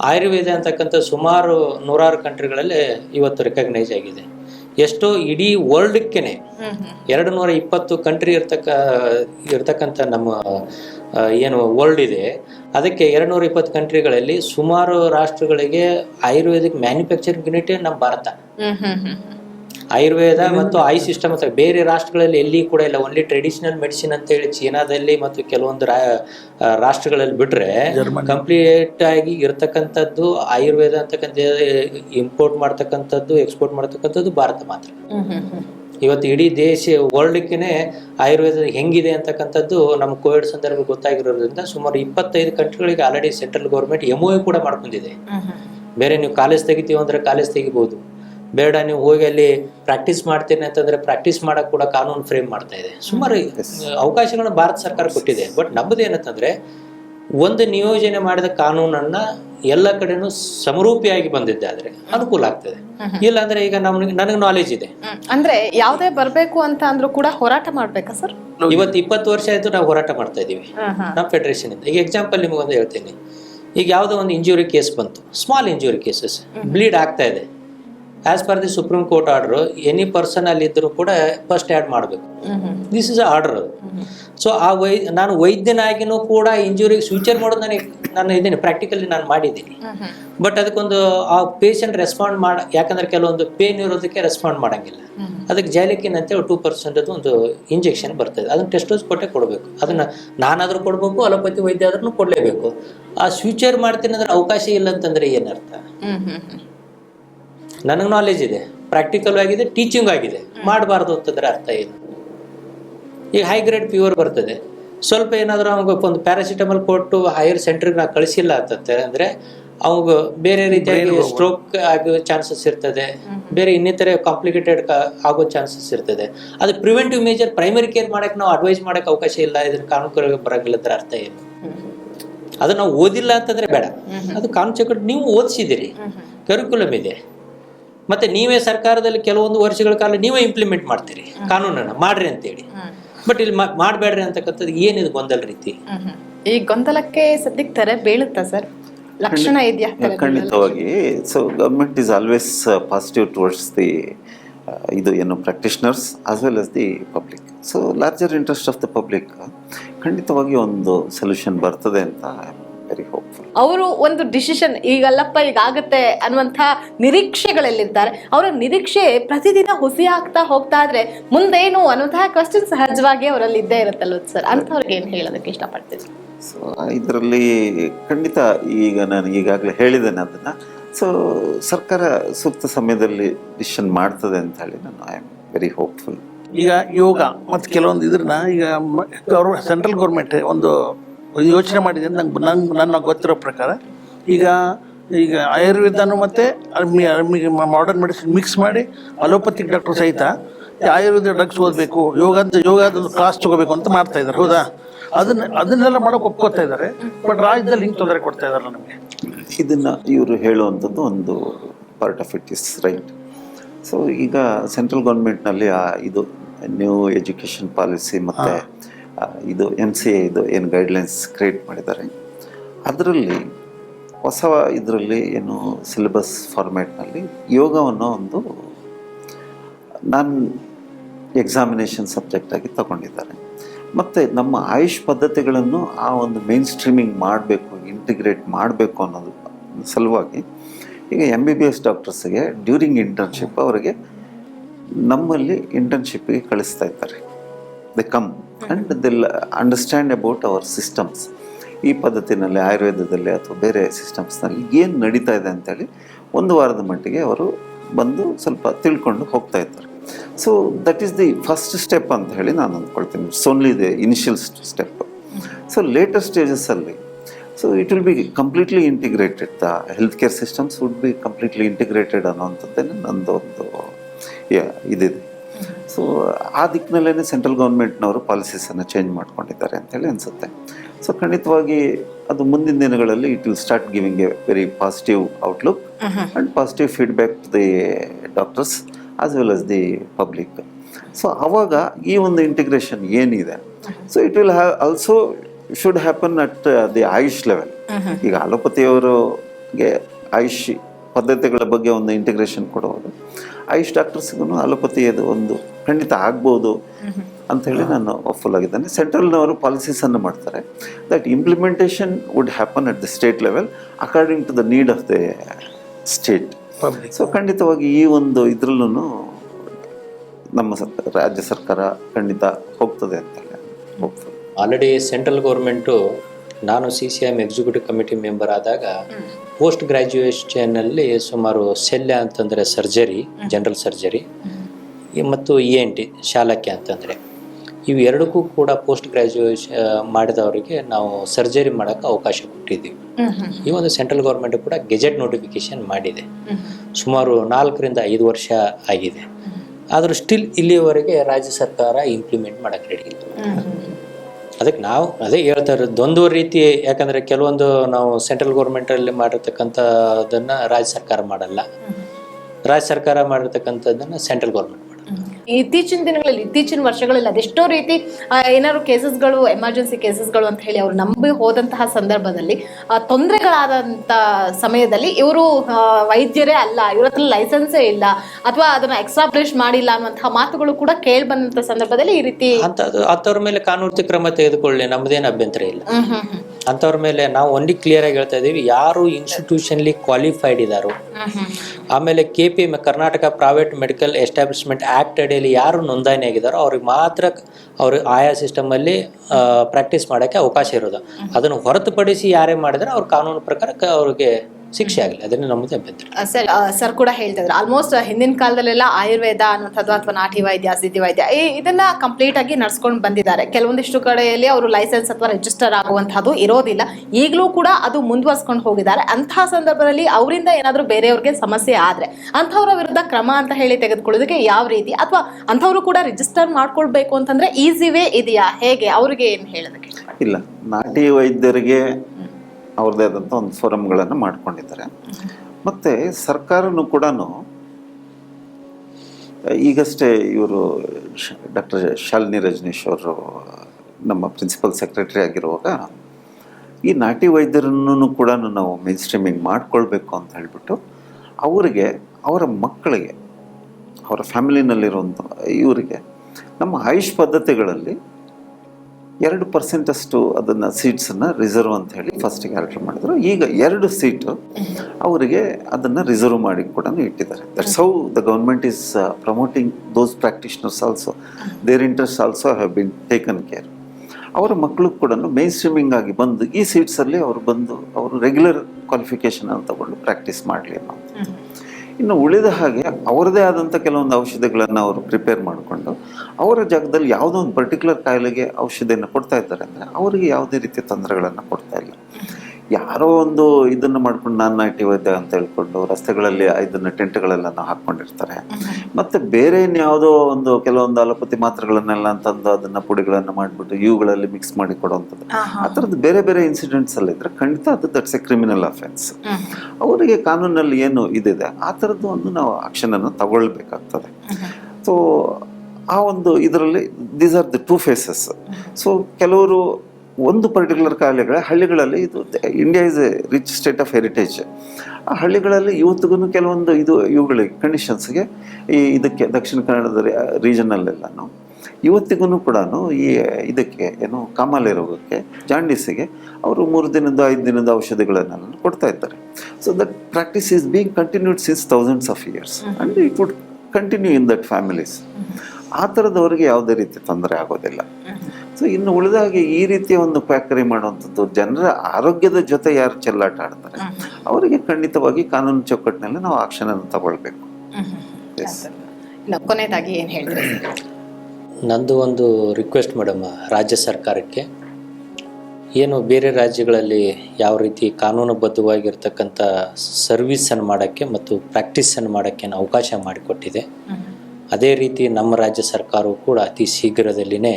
ಆಯುರ್ವೇದ ಅಂತಕ್ಕಂಥ ಸುಮಾರು ನೂರಾರು ಕಂಟ್ರಿಗಳಲ್ಲಿ ಇವತ್ತು ರೆಕಗ್ನೈಸ್ ಆಗಿದೆ. ಎಷ್ಟೋ ಇಡೀ ವರ್ಲ್ಡ್ಗೆನೆ ಎರಡು ನೂರ ಇಪ್ಪತ್ತು ಕಂಟ್ರಿ ಇರ್ತಕ್ಕ ಇರ್ತಕ್ಕಂಥ ನಮ್ಮ ಏನು ವರ್ಲ್ಡ್ ಇದೆ. ಅದಕ್ಕೆ ಎರಡು ನೂರ ಇಪ್ಪತ್ತು ಕಂಟ್ರಿಗಳಲ್ಲಿ ಸುಮಾರು ರಾಷ್ಟ್ರಗಳಿಗೆ ಆಯುರ್ವೇದಿಕ್ ಮ್ಯಾನುಫ್ಯಾಕ್ಚರಿಂಗ್ ಯೂನಿಟ್ ನಮ್ಮ ಭಾರತ. ಆಯುರ್ವೇದ ಮತ್ತು ಐ ಸಿಸ್ಟಮ್ ಅಂತ ಬೇರೆ ರಾಷ್ಟ್ರಗಳಲ್ಲಿ ಎಲ್ಲಿ ಕೂಡ ಇಲ್ಲ. ಓನ್ಲಿ ಟ್ರೆಡಿಷನಲ್ ಮೆಡಿಸಿನ್ ಅಂತ ಹೇಳಿ ಚೀನಾದಲ್ಲಿ ಮತ್ತು ಕೆಲವೊಂದು ರಾಷ್ಟ್ರಗಳಲ್ಲಿ ಬಿಟ್ರೆ ಕಂಪ್ಲೀಟ್ ಆಗಿ ಇರ್ತಕ್ಕಂಥದ್ದು ಆಯುರ್ವೇದ ಅಂತಕ್ಕಂಥ ಇಂಪೋರ್ಟ್ ಮಾಡ್ತಕ್ಕಂಥದ್ದು ಎಕ್ಸ್ಪೋರ್ಟ್ ಮಾಡ್ತಕ್ಕಂಥದ್ದು ಭಾರತ ಮಾತ್ರ. ಇವತ್ತು ಇಡೀ ದೇಶ ವರ್ಲ್ಡ್ಗೆ ಆಯುರ್ವೇದ ಹೆಂಗಿದೆ ಅಂತಕ್ಕಂಥದ್ದು ನಮ್ಮ ಕೋವಿಡ್ ಸಂದರ್ಭ ಗೊತ್ತಾಗಿರೋದ್ರಿಂದ ಸುಮಾರು ಇಪ್ಪತ್ತೈದು ಕಂಟ್ರಿಗಳಿಗೆ ಆಲ್ರೆಡಿ ಸೆಂಟ್ರಲ್ ಗೌರ್ಮೆಂಟ್ ಎಂ ಕೂಡ ಮಾಡ್ಕೊಂಡಿದೆ. ಬೇರೆ ನೀವು ಕಾಲೇಜ್ ತೆಗಿತೀವಿ ಅಂದ್ರೆ ಕಾಲೇಜ್ ತೆಗಿಬೋದು. ಬೇಡ ನೀವು ಹೋಗಿ ಅಲ್ಲಿ ಪ್ರಾಕ್ಟೀಸ್ ಮಾಡ್ತೀನಿ ಅಂತಂದ್ರೆ ಪ್ರಾಕ್ಟೀಸ್ ಮಾಡಕ್ ಕೂಡ ಕಾನೂನು ಫ್ರೇಮ್ ಮಾಡ್ತಾ ಇದೆ. ಸುಮಾರು ಅವಕಾಶಗಳನ್ನ ಭಾರತ ಸರ್ಕಾರ ಕೊಟ್ಟಿದೆ. ಬಟ್ ನಮ್ಮದು ಏನಂತಂದ್ರೆ ಒಂದು ನಿಯೋಜನೆ ಮಾಡಿದ ಕಾನೂನನ್ನ ಎಲ್ಲ ಕಡೆನೂ ಸಮರೂಪಿಯಾಗಿ ಬಂದಿದ್ದೆ ಆದ್ರೆ ಅನುಕೂಲ ಆಗ್ತದೆ. ಇಲ್ಲ ಅಂದ್ರೆ ಈಗ ನಮ್ಗೆ ನನಗೆ ನಾಲೆಜ್ ಇದೆ. ಅಂದ್ರೆ ಯಾವ್ದೇ ಬರಬೇಕು ಅಂತ ಅಂದ್ರೂ ಕೂಡ ಹೋರಾಟ ಮಾಡ್ಬೇಕಾ ಸರ್? ಇವತ್ತು ಇಪ್ಪತ್ತು ವರ್ಷ ಆಯ್ತು ನಾವು ಹೋರಾಟ ಮಾಡ್ತಾ ಇದೀವಿ ನಮ್ಮ ಫೆಡರೇಷನ್ ಇಂದ. ಈಗ ಎಕ್ಸಾಂಪಲ್ ನಿಮಗೊಂದು ಹೇಳ್ತೀನಿ. ಈಗ ಯಾವುದೋ ಒಂದು ಇಂಜುರಿ ಕೇಸ್ ಬಂತು. ಸ್ಮಾಲ್ ಇಂಜುರಿ ಕೇಸಸ್ ಬ್ಲೀಡ್ ಆಗ್ತಾ ಇದೆ. As per the supreme court order any person ಅಲ್ಲಿ ಇದ್ರು ಕೂಡ ಫಸ್ಟ್ ಆ್ಯಡ್ ಮಾಡಬೇಕು. ದಿಸ್ ಇಸ್ ಆರ್ಡರ್ ಸೊ ಆ ವೈ ನಾನು ವೈದ್ಯನಾಗಿನೂ ಕೂಡ ಇಂಜುರಿ ಫ್ಯೂಚರ್ ಮಾಡೋದು ನನಗೆ ನಾನು ಇದ್ದೀನಿ ಪ್ರಾಕ್ಟಿಕಲಿ ನಾನು ಮಾಡಿದ್ದೀನಿ. ಬಟ್ ಅದಕ್ಕೊಂದು ಆ ಪೇಷಂಟ್ ರೆಸ್ಪಾಂಡ್ ಮಾಡ ಯಾಕಂದ್ರೆ ಕೆಲವೊಂದು ಪೇನ್ ಇರೋದಕ್ಕೆ ರೆಸ್ಪಾಂಡ್ ಮಾಡೋಂಗಿಲ್ಲ. ಅದಕ್ಕೆ ಜಾಲಿಕಿನ್ ಅಂತ ಟೂ ಪರ್ಸೆಂಟ್ ಒಂದು ಇಂಜೆಕ್ಷನ್ ಬರ್ತದೆ. ಅದನ್ನ ಟೆಸ್ಟ್ ಡೋಸ್ ಕೊಟ್ಟೆ ಕೊಡಬೇಕು. ಅದನ್ನ ನಾನಾದರೂ ಕೊಡಬೇಕು ಅಲೋಪತಿ ವೈದ್ಯ ಆದ್ರೂ ಕೊಡಲೇಬೇಕು. ಆ ಫ್ಯೂಚರ್ ಮಾಡ್ತೀನಿ ಅಂದ್ರೆ ಅವಕಾಶ ಇಲ್ಲ ಅಂತಂದ್ರೆ ಏನರ್ಥ? ನನಗೆ ನಾಲೆಜ್ ಇದೆ. ಪ್ರಾಕ್ಟಿಕಲ್ ಆಗಿದೆ ಟೀಚಿಂಗ್ ಆಗಿದೆ. ಮಾಡಬಾರ್ದು ಅಂತಂದ್ರೆ ಅರ್ಥ ಏನು? ಈಗ ಹೈ ಗ್ರೇಡ್ ಪ್ಯೂರ್ ಬರ್ತದೆ. ಸ್ವಲ್ಪ ಏನಾದರೂ ಅವಾಗ ಒಂದು ಪ್ಯಾರಾಸಿಟಮಲ್ ಕೊಟ್ಟು ಹೈಯರ್ ಸೆಂಟ್ರಿಗೆ ನಾವು ಕಳಿಸಿಲ್ಲ ಅಂತಂತೆ ಅಂದರೆ ಅವಾಗ ಬೇರೆ ರೀತಿಯಾಗಿ ಸ್ಟ್ರೋಕ್ ಆಗೋ ಚಾನ್ಸಸ್ ಇರ್ತದೆ. ಬೇರೆ ಇನ್ನಿತರ ಕಾಂಪ್ಲಿಕೇಟೆಡ್ ಆಗೋ ಚಾನ್ಸಸ್ ಇರ್ತದೆ. ಅದು ಪ್ರಿವೆಂಟಿವ್ ಮೇಜರ್ ಪ್ರೈಮರಿ ಕೇರ್ ಮಾಡಕ್ಕೆ ನಾವು ಅಡ್ವೈಸ್ ಮಾಡೋಕ್ಕೆ ಅವಕಾಶ ಇಲ್ಲ. ಇದ್ರ ಕಾನೂನು ಬರಂಗಿಲ್ಲ ಅಂದ್ರೆ ಅರ್ಥ ಏನು? ಅದನ್ನ ನಾವು ಓದಿಲ್ಲ ಅಂತಂದ್ರೆ ಬೇಡ. ಅದು ಕಾನೂನು ಚೌಕಟ್ಟು ನೀವು ಓದಿಸಿದಿರಿ ಕರಿಕುಲಮ್ ಇದೆ. ಮತ್ತೆ ನೀವೇ ಸರ್ಕಾರದಲ್ಲಿ ಕೆಲವೊಂದು ವರ್ಷಗಳ ಕಾಲ ನೀವೇ ಇಂಪ್ಲಿಮೆಂಟ್ ಮಾಡ್ತೀರಿ ಕಾನೂನನ್ನ ಮಾಡ್ರಿ ಅಂತೇಳಿ. ಬಟ್ ಇಲ್ಲಿ ಮಾಡಬೇಡ್ರಿ ಮಾಡ್ಬೇಡ್ರಿ ಅಂತಕ್ಕಂಥದ್ದು ಏನಿದು ಗೊಂದಲ ರೀತಿ? ಈ ಗೊಂದಲಕ್ಕೆ ಸದ್ಯಕ್ಕೆ ತೆರೆ ಬೀಳುತ್ತಾ ಸರ್? ಲಕ್ಷಣ ಇದೆಯಾ ಖಂಡಿತವಾಗಿ. So government is always positive towards the ಇದು ಏನು practitioners as well as the public so larger interest of the public ಖಂಡಿತವಾಗಿ ಒಂದು ಸೊಲ್ಯೂಷನ್ ಬರ್ತದೆ ಅಂತ ವೆರಿ ಹೋಪ್ಫುಲ್ ಅವರು ಒಂದು ಡಿಸಿಷನ್ ಈಗಲ್ಲಪ್ಪ ಈಗ ಆಗುತ್ತೆ ಅನ್ನುವಂಥ ನಿರೀಕ್ಷೆಗಳಲ್ಲಿದ್ದಾರೆ. ಅವರ ನಿರೀಕ್ಷೆ ಪ್ರತಿದಿನ ಹುಸಿ ಆಗ್ತಾ ಹೋಗ್ತಾ ಇದ್ರೆ ಮುಂದೇನು ಅನ್ನುವಂತಹ ಕ್ವಶನ್ ಸಹಜವಾಗಿ ಅವರಲ್ಲಿ ಇದ್ದೇ ಇರುತ್ತಲ್ವ ಸರ್ ಅಂಥವ್ರಿಗೆ ಏನು ಹೇಳೋದಕ್ಕೆ ಇಷ್ಟಪಡ್ತೀವಿ ಸೊ ಇದರಲ್ಲಿ ಖಂಡಿತ ಈಗ ನಾನು ಈಗಾಗಲೇ ಹೇಳಿದ್ದೇನೆ ಅದನ್ನು. ಸೊ ಸರ್ಕಾರ ಸೂಕ್ತ ಸಮಯದಲ್ಲಿ ಡಿಸಿಷನ್ ಮಾಡ್ತದೆ ಅಂತ ಹೇಳಿ ನಾನು ಐ ಆಮ್ ವೆರಿ ಹೋಪ್ಫುಲ್ ಈಗ ಯೋಗ ಮತ್ತು ಕೆಲವೊಂದು ಇದ್ರನ್ನ ಈಗ ಗೌರ್ ಸೆಂಟ್ರಲ್ ಗೌರ್ಮೆಂಟ್ ಒಂದು ಯೋಚನೆ ಮಾಡಿದೆ. ನಂಗೆ ನಂಗೆ ನನ್ನ ಗೊತ್ತಿರೋ ಪ್ರಕಾರ ಈಗ ಈಗ ಆಯುರ್ವೇದನು ಮತ್ತು ಮಾಡರ್ನ್ ಮೆಡಿಸಿನ್ ಮಿಕ್ಸ್ ಮಾಡಿ ಅಲೋಪತಿಕ್ ಡಾಕ್ಟರ್ ಸಹಿತ ಆಯುರ್ವೇದ ಡ್ರಗ್ಸ್ ಓದಬೇಕು ಯೋಗ ಅಂತ ಯೋಗದ ಕ್ಲಾಸ್ ತಗೋಬೇಕು ಅಂತ ಮಾಡ್ತಾ ಇದ್ದಾರೆ. ಹೌದಾ? ಅದನ್ನ ಅದನ್ನೆಲ್ಲ ಮಾಡೋಕೆ ಒಪ್ಕೋತಾ ಇದ್ದಾರೆ. ಬಟ್ ರಾಜ್ಯದಲ್ಲಿ ಹಿಂಗೆ ತೊಂದರೆ ಕೊಡ್ತಾ ಇದ್ದಾರೆ ನಮಗೆ? ಇದನ್ನು ಇವರು ಹೇಳುವಂಥದ್ದು ಒಂದು part of it is right so ಈಗ ಸೆಂಟ್ರಲ್ ಗೌರ್ಮೆಂಟ್ನಲ್ಲಿ ಆ ಇದು ನ್ಯೂ ಎಜುಕೇಷನ್ ಪಾಲಿಸಿ ಮತ್ತು ಇದು ಎಂ ಸಿ ಎ ಇದು ಏನು ಗೈಡ್ಲೈನ್ಸ್ ಕ್ರಿಯೇಟ್ ಮಾಡಿದ್ದಾರೆ. ಅದರಲ್ಲಿ ಹೊಸ ಇದರಲ್ಲಿ ಏನು ಸಿಲೆಬಸ್ ಫಾರ್ಮ್ಯಾಟ್ನಲ್ಲಿ ಯೋಗವನ್ನು ಒಂದು ನಾನ್ ಎಕ್ಸಾಮಿನೇಷನ್ ಸಬ್ಜೆಕ್ಟಾಗಿ ತಗೊಂಡಿದ್ದಾರೆ. ಮತ್ತು ನಮ್ಮ ಆಯುಷ್ ಪದ್ಧತಿಗಳನ್ನು ಆ ಒಂದು ಮೇನ್ ಸ್ಟ್ರೀಮಿಂಗ್ ಮಾಡಬೇಕು ಇಂಟಿಗ್ರೇಟ್ ಮಾಡಬೇಕು ಅನ್ನೋದು ಸಲುವಾಗಿ ಈಗ ಎಂ ಬಿ ಬಿ ಎಸ್ ಡಾಕ್ಟರ್ಸ್ಗೆ ಡ್ಯೂರಿಂಗ್ ಇಂಟರ್ನ್ಶಿಪ್ ಅವರಿಗೆ ನಮ್ಮಲ್ಲಿ ಇಂಟರ್ನ್ಶಿಪ್ಪಿಗೆ ಕಳಿಸ್ತಾ ಇದ್ದಾರೆ. They come and still understand about our systems ಈ ಪದ್ಧತಿನಲ್ಲಿ, ಆಯುರ್ವೇದದಲ್ಲಿ ಅಥವಾ ಬೇರೆ ಸಿಸ್ಟಮ್ಸ್ನಲ್ಲಿ ಏನು ನಡೀತಾ ಇದೆ ಅಂತೇಳಿ ಒಂದು ವಾರದ ಮಟ್ಟಿಗೆ ಅವರು ಬಂದು ಸ್ವಲ್ಪ ತಿಳ್ಕೊಂಡು ಹೋಗ್ತಾ ಇದ್ದಾರೆ. So that is the first step ಅಂತ ಹೇಳಿ ನಾನು ಅಂದ್ಕೊಳ್ತೀನಿ. It's only the initial step so later ಸ್ಟೇಜಸ್ಸಲ್ಲಿ so it will be completely integrated the health care systems would be completely integrated ಅನ್ನೋವಂಥದ್ದೇ ನಂದು ಒಂದು ಇದಿದೆ. ಸೊ ಆ ದಿಕ್ಕಿನಲ್ಲೇ ಸೆಂಟ್ರಲ್ ಗೌರ್ಮೆಂಟ್ನವರು ಪಾಲಿಸೀಸನ್ನು ಚೇಂಜ್ ಮಾಡ್ಕೊಂಡಿದ್ದಾರೆ ಅಂತೇಳಿ ಅನಿಸುತ್ತೆ. ಸೊ ಖಂಡಿತವಾಗಿ ಅದು ಮುಂದಿನ ದಿನಗಳಲ್ಲಿ it will start giving a very positive outlook and positive feedback to the doctors as well as the public so ಆವಾಗ ಈ ಒಂದು ಇಂಟಿಗ್ರೇಷನ್ ಏನಿದೆ? So it will have also should happen at the AYUSH level ಈಗ ಅಲೋಪತಿಯವರಿಗೆ ಆಯುಷ್ ಪದ್ಧತಿಗಳ ಬಗ್ಗೆ ಒಂದು integration ಕೊಡುವುದು ಆಯುಷ್ ಡಾಕ್ಟರ್ಸ್ಗೂ ಅಲೋಪತಿಯದು ಒಂದು ಖಂಡಿತ ಆಗ್ಬೋದು ಅಂತ ಹೇಳಿ ನಾನು ಫುಲ್ ಆಗಿದ್ದೇನೆ ಸೆಂಟ್ರಲ್ನವರು ಪಾಲಿಸೀಸನ್ನು ಮಾಡ್ತಾರೆ. That implementation would happen at the state level according to the need of the state so ಖಂಡಿತವಾಗಿ ಈ ಒಂದು ಇದರಲ್ಲೂ ನಮ್ಮ ರಾಜ್ಯ ಸರ್ಕಾರ ಖಂಡಿತ ಹೋಗ್ತದೆ ಅಂತ ಹೋಗ್ತದೆ ಆಲ್ರೆಡಿ ಸೆಂಟ್ರಲ್ ಗೌರ್ಮೆಂಟು ನಾನು C C M executive committee member ಆದಾಗ ಪೋಸ್ಟ್ ಗ್ರ್ಯಾಜುಯೇಷನಲ್ಲಿ ಸುಮಾರು ಸೆಲ್ಯ ಅಂತಂದರೆ ಸರ್ಜರಿ ಜನರಲ್ ಸರ್ಜರಿ ಮತ್ತು ಇ ಎನ್ ಟಿ ಶಾಲಕ್ಯ ಅಂತಂದರೆ. ಇವು ಎರಡಕ್ಕೂ ಕೂಡ ಪೋಸ್ಟ್ ಗ್ರ್ಯಾಜುಯೇಷನ್ ಮಾಡಿದವರಿಗೆ ನಾವು ಸರ್ಜರಿ ಮಾಡೋಕ್ಕೆ ಅವಕಾಶ ಕೊಟ್ಟಿದ್ದೀವಿ ಈ ಒಂದು ಸೆಂಟ್ರಲ್ ಗೌರ್ಮೆಂಟ್ ಕೂಡ ಗೆಜೆಟ್ ನೋಟಿಫಿಕೇಶನ್ ಮಾಡಿದೆ. ಸುಮಾರು ನಾಲ್ಕರಿಂದ ಐದು ವರ್ಷ ಆಗಿದೆ. ಆದರೂ ಸ್ಟಿಲ್ ಇಲ್ಲಿಯವರೆಗೆ ರಾಜ್ಯ ಸರ್ಕಾರ ಇಂಪ್ಲಿಮೆಂಟ್ ಮಾಡೋಕ್ಕೆ ರೆಡಿ ಇಲ್ಲ. ಅದಕ್ಕೆ ನಾವು ಅದೇ ಹೇಳ್ತಾ ಇರೋದು ಒಂದು ರೀತಿ ಯಾಕಂದರೆ ಕೆಲವೊಂದು ನಾವು ಸೆಂಟ್ರಲ್ ಗೌರ್ಮೆಂಟಲ್ಲಿ ಮಾಡಿರ್ತಕ್ಕಂಥದ್ದನ್ನು ರಾಜ್ಯ ಸರ್ಕಾರ ಮಾಡಲ್ಲ. ರಾಜ್ಯ ಸರ್ಕಾರ ಮಾಡಿರ್ತಕ್ಕಂಥದ್ದನ್ನು ಸೆಂಟ್ರಲ್ ಗೌರ್ಮೆಂಟ್ ಮಾಡಲ್ಲ. ಇತ್ತೀಚಿನ ದಿನಗಳಲ್ಲಿ ಇತ್ತೀಚಿನ ವರ್ಷಗಳಲ್ಲಿ ಅದೆಷ್ಟೋ ರೀತಿ ಏನಾದ್ರು ಕೇಸಸ್ಗಳು ಎಮರ್ಜೆನ್ಸಿ ಕೇಸಸ್ಗಳು ಅಂತ ಹೇಳಿ ಅವ್ರು ನಂಬಿ ಹೋದಂತಹ ಸಂದರ್ಭದಲ್ಲಿ ತೊಂದರೆಗಳಾದಂತ ಸಮಯದಲ್ಲಿ ಇವರು ವೈದ್ಯರೇ ಅಲ್ಲ ಇವ್ರ ಹತ್ರ ಲೈಸೆನ್ಸೇ ಇಲ್ಲ ಅಥವಾ ಅದನ್ನ ಎಕ್ಸ್ಟಾಬ್ಲಿಷ್ ಮಾಡಿಲ್ಲ ಅನ್ನುವಂತಹ ಮಾತುಗಳು ಕೂಡ ಕೇಳಿ ಬಂದಂತ ಸಂದರ್ಭದಲ್ಲಿ ಈ ರೀತಿ ಅಂತವ್ರ ಮೇಲೆ ಕಾನೂನು ಕ್ರಮ ತೆಗೆದುಕೊಳ್ಳಿ ನಮ್ದೇನು ಅಭ್ಯಂತರ ಇಲ್ಲ. ಅಂತವ್ರ ಮೇಲೆ ನಾವು ಒಂದಿ ಕ್ಲಿಯರ್ ಆಗಿ ಹೇಳ್ತಾ ಇದೀವಿ ಯಾರು ಇನ್ಸ್ಟಿಟ್ಯೂಷನ್ಲಿ ಕ್ವಾಲಿಫೈಡ್ ಇದ್ದಾರೋ ಆಮೇಲೆ K P M Karnataka private medical establishment act ಅಡಿಯಲ್ಲಿ ಯಾರು ನೋಂದಣಿ ಆಗಿದಾರೋ ಅವ್ರಿಗೆ ಮಾತ್ರ ಅವರು ಆಯಾ ಸಿಸ್ಟಮಲ್ಲಿ ಪ್ರಾಕ್ಟೀಸ್ ಮಾಡೋಕ್ಕೆ ಅವಕಾಶ ಇರೋದು. ಅದನ್ನು ಹೊರತುಪಡಿಸಿ ಯಾರೇ ಮಾಡಿದ್ರೆ ಅವ್ರ ಕಾನೂನು ಪ್ರಕಾರ ಕ- ಅವ್ರಿಗೆ ಶಿಕ್ಷೆ ಆಗಲಿ ಅದನ್ನೇ ನಮ್ಮದೇ ಅಭ್ಯಂತರ. ಸರ್ ಸರ್ ಕೂಡ ಹೇಳ್ತಿದ್ರು ಆಲ್ಮೋಸ್ಟ್ ಹಿಂದಿನ ಕಾಲದಲ್ಲೆಲ್ಲ ಆಯುರ್ವೇದ ಅನ್ನುವಂಥದ್ದು ಅಥವಾ ನಾಟಿ ವೈದ್ಯ ಸಿದ್ಧಿ ವೈದ್ಯ ಈ- ಇದನ್ನ ಕಂಪ್ಲೀಟ್ ಆಗಿ ನಡ್ಸ್ಕೊಂಡು ಬಂದಿದ್ದಾರೆ. ಕೆಲವೊಂದಿಷ್ಟು ಕಡೆಯಲ್ಲಿ ಅವರು ಲೈಸೆನ್ಸ್ ಅಥವಾ ರಿಜಿಸ್ಟರ್ ಆಗುವಂತಹದ್ದು ಇರೋದಿಲ್ಲ. ಈಗಲೂ ಕೂಡ ಅದು ಮುಂದುವರ್ಸ್ಕೊಂಡು ಹೋಗಿದ್ದಾರೆ. ಅಂತಹ ಸಂದರ್ಭದಲ್ಲಿ ಅವರಿಂದ ಏನಾದರೂ ಬೇರೆಯವ್ರಿಗೆ ಸಮಸ್ಯೆ ಆದ್ರೆ ಅಂಥವ್ರ ವಿರುದ್ಧ ಕ್ರಮ ಅಂತ ಹೇಳಿ ತೆಗೆದುಕೊಳ್ಳೋದಕ್ಕೆ ಯಾವ ರೀತಿ? ಅಥವಾ ಅಂಥವ್ರು ಕೂಡ ರಿಜಿಸ್ಟರ್ ಮಾಡ್ಕೊಳ್ಬೇಕು ಅಂತಂದ್ರೆ ಈಸಿ ವೇ ಇದೆಯಾ? ಹೇಗೆ? ಅವ್ರಿಗೆ ಏನು ಹೇಳೋದಕ್ಕೆ ಇಲ್ಲ. ನಾಟಿ ವೈದ್ಯರಿಗೆ ಅವ್ರದ್ದೇ ಆದಂಥ ಒಂದು ಫೋರಮ್ಗಳನ್ನು ಮಾಡ್ಕೊಂಡಿದ್ದಾರೆ. ಮತ್ತು ಸರ್ಕಾರನೂ ಕೂಡ ಈಗಷ್ಟೇ ಇವರು ಡಾಕ್ಟರ್ ಶಾಲಿನಿ ರಜನೀಶ್ ಅವರು, ನಮ್ಮ ಪ್ರಿನ್ಸಿಪಲ್ ಸೆಕ್ರೆಟರಿ ಆಗಿರುವಾಗ, ಈ ನಾಟಿ ವೈದ್ಯರನ್ನು ಕೂಡ ನಾವು ಮೇನ್ ಸ್ಟ್ರೀಮಿಂಗ್ ಮಾಡಿಕೊಳ್ಬೇಕು ಅಂತ ಹೇಳಿಬಿಟ್ಟು, ಅವರಿಗೆ, ಅವರ ಮಕ್ಕಳಿಗೆ, ಅವರ ಫ್ಯಾಮಿಲಿನಲ್ಲಿರುವಂಥ ಇವರಿಗೆ, ನಮ್ಮ ಆಯುಷ್ ಪದ್ಧತಿಗಳಲ್ಲಿ ಎರಡು ಪರ್ಸೆಂಟ್ ಅಷ್ಟು ಅದನ್ನು ಸೀಟ್ಸನ್ನು ರಿಸರ್ವ್ ಅಂತ ಹೇಳಿ ಫಸ್ಟಿಗೆ ಆರ್ಡರ್ ಮಾಡಿದ್ರು. ಈಗ ಎರಡು ಸೀಟು ಅವರಿಗೆ ಅದನ್ನು ರಿಸರ್ವ್ ಮಾಡಿ ಕೂಡ ಇಟ್ಟಿದ್ದಾರೆ. That's how the government is promoting those practitioners also their interest also have been taken care ಅವರ ಮಕ್ಕಳು ಕೂಡ ಮೇನ್ ಸ್ವಿಮ್ಮಿಂಗ್ ಆಗಿ ಬಂದು ಈ ಸೀಟ್ಸಲ್ಲಿ ಅವರು ಬಂದು ಅವರು ರೆಗ್ಯುಲರ್ ಕ್ವಾಲಿಫಿಕೇಶನ್ ಅಂತ ತಗೊಂಡು ಪ್ರಾಕ್ಟೀಸ್ ಮಾಡಲಿ ಅನ್ನೋ. ಇನ್ನು ಉಳಿದ ಹಾಗೆ ಅವರದೇ ಆದಂಥ ಕೆಲವೊಂದು ಔಷಧಿಗಳನ್ನು ಅವರು ಪ್ರಿಪೇರ್ ಮಾಡಿಕೊಂಡು ಅವರ ಜಾಗದಲ್ಲಿ ಯಾವುದೋ ಒಂದು ಪರ್ಟಿಕ್ಯುಲರ್ ಕಾಯಿಲೆಗೆ ಔಷಧಿಯನ್ನು ಕೊಡ್ತಾ ಇದ್ದಾರೆ ಅಂದರೆ ಅವರಿಗೆ ಯಾವುದೇ ರೀತಿಯ ತೊಂದರೆಗಳನ್ನು ಕೊಡ್ತಾ ಇಲ್ಲ. ಯಾರೋ ಒಂದು ಇದನ್ನು ಮಾಡ್ಕೊಂಡು ನಾನು ಆಕ್ಟಿವ್ ವೈದ್ಯ ಅಂತ ಹೇಳ್ಕೊಂಡು ರಸ್ತೆಗಳಲ್ಲಿ ಇದನ್ನು ಟೆಂಟ್ಗಳೆಲ್ಲ ಹಾಕ್ಕೊಂಡಿರ್ತಾರೆ ಮತ್ತು ಬೇರೆ ಇನ್ಯಾವುದೋ ಒಂದು ಕೆಲವೊಂದು ಅಲಪತಿ ಮಾತ್ರೆಗಳನ್ನೆಲ್ಲ ತಂದು ಅದನ್ನು ಪುಡಿಗಳನ್ನು ಮಾಡಿಬಿಟ್ಟು ಇವುಗಳಲ್ಲಿ ಮಿಕ್ಸ್ ಮಾಡಿ ಕೊಡುವಂಥದ್ದು ಆ ಥರದ್ದು ಬೇರೆ ಬೇರೆ ಇನ್ಸಿಡೆಂಟ್ಸ್ ಅಲ್ಲಿ ಇದ್ರೆ ಖಂಡಿತ ಅದು ದಟ್ಸ್ ಎ ಕ್ರಿಮಿನಲ್ ಅಫೆನ್ಸ್ ಅವರಿಗೆ ಕಾನೂನಲ್ಲಿ ಏನು ಇದಿದೆ ಆ ಥರದ್ದು ಒಂದು ನಾವು ಆಕ್ಷನನ್ನು ತಗೊಳ್ಬೇಕಾಗ್ತದೆ. ಸೊ ಆ ಒಂದು ಇದರಲ್ಲಿ these are the two phases so ಕೆಲವರು ಒಂದು ಪರ್ಟಿಕ್ಯುಲರ್ ಕಾಲಗಳ ಹಳ್ಳಿಗಳಲ್ಲಿ ಇದು India is a rich state of heritage ಆ ಹಳ್ಳಿಗಳಲ್ಲಿ ಇವತ್ತಿಗೂ ಕೆಲವೊಂದು ಇದು ಇವುಗಳಿಗೆ ಕಂಡೀಷನ್ಸ್ಗೆ ಈ ಇದಕ್ಕೆ ದಕ್ಷಿಣ ಕನ್ನಡದ ರೀಜನಲ್ಲೆಲ್ಲನೂ ಇವತ್ತಿಗೂ ಕೂಡ ಈ ಇದಕ್ಕೆ ಏನು ಕಾಮಾಲೆ ರೋಗಕ್ಕೆ ಜಾಂಡಿಸಿಗೆ ಅವರು ಮೂರು ದಿನದ ಐದು ದಿನದ ಔಷಧಿಗಳನ್ನೆಲ್ಲ ಕೊಡ್ತಾ ಇದ್ದಾರೆ. So that practice is being continued since thousands of years and it would continue in that families ಆ ಥರದವರಿಗೆ ಯಾವುದೇ ರೀತಿ ತೊಂದರೆ ಆಗೋದಿಲ್ಲ. ಸೊ ಇನ್ನು ಉಳಿದ ಹಾಗೆ ಈ ರೀತಿಯ ಒಂದು ಫ್ಯಾಕ್ಟರಿ ಮಾಡುವಂಥದ್ದು ಜನರ ಆರೋಗ್ಯದ ಜೊತೆ ಯಾರು ಚೆಲ್ಲಾಟ ಆಡ್ತಾರೆ? ಅವರಿಗೆ ಖಂಡಿತವಾಗಿ ಕಾನೂನು ಚೌಕಟ್ಟಿನಲ್ಲಿ ನಾವು ಆಕ್ಷನ್ ಅನ್ನು ತಗೊಳ್ಬೇಕು ಎಸ್ ಇನ್ನು ಕೊನೆಯದಾಗಿ ಏನು ಹೇಳ್ತೀರಿ? ನಂದು ಒಂದು ರಿಕ್ವೆಸ್ಟ್ ಮೇಡಮ್ ರಾಜ್ಯ ಸರ್ಕಾರಕ್ಕೆ. ಏನು ಬೇರೆ ರಾಜ್ಯಗಳಲ್ಲಿ ಯಾವ ರೀತಿ ಕಾನೂನುಬದ್ಧವಾಗಿರ್ತಕ್ಕಂಥ ಸರ್ವಿಸನ್ನು ಮಾಡೋಕ್ಕೆ ಮತ್ತು ಪ್ರಾಕ್ಟೀಸನ್ನು ಮಾಡೋಕ್ಕೆ ಅವಕಾಶ ಮಾಡಿಕೊಟ್ಟಿದೆ? ಅದೇ ರೀತಿ ನಮ್ಮ ರಾಜ್ಯ ಸರ್ಕಾರವು ಕೂಡ ಅತಿ ಶೀಘ್ರದಲ್ಲಿನೇ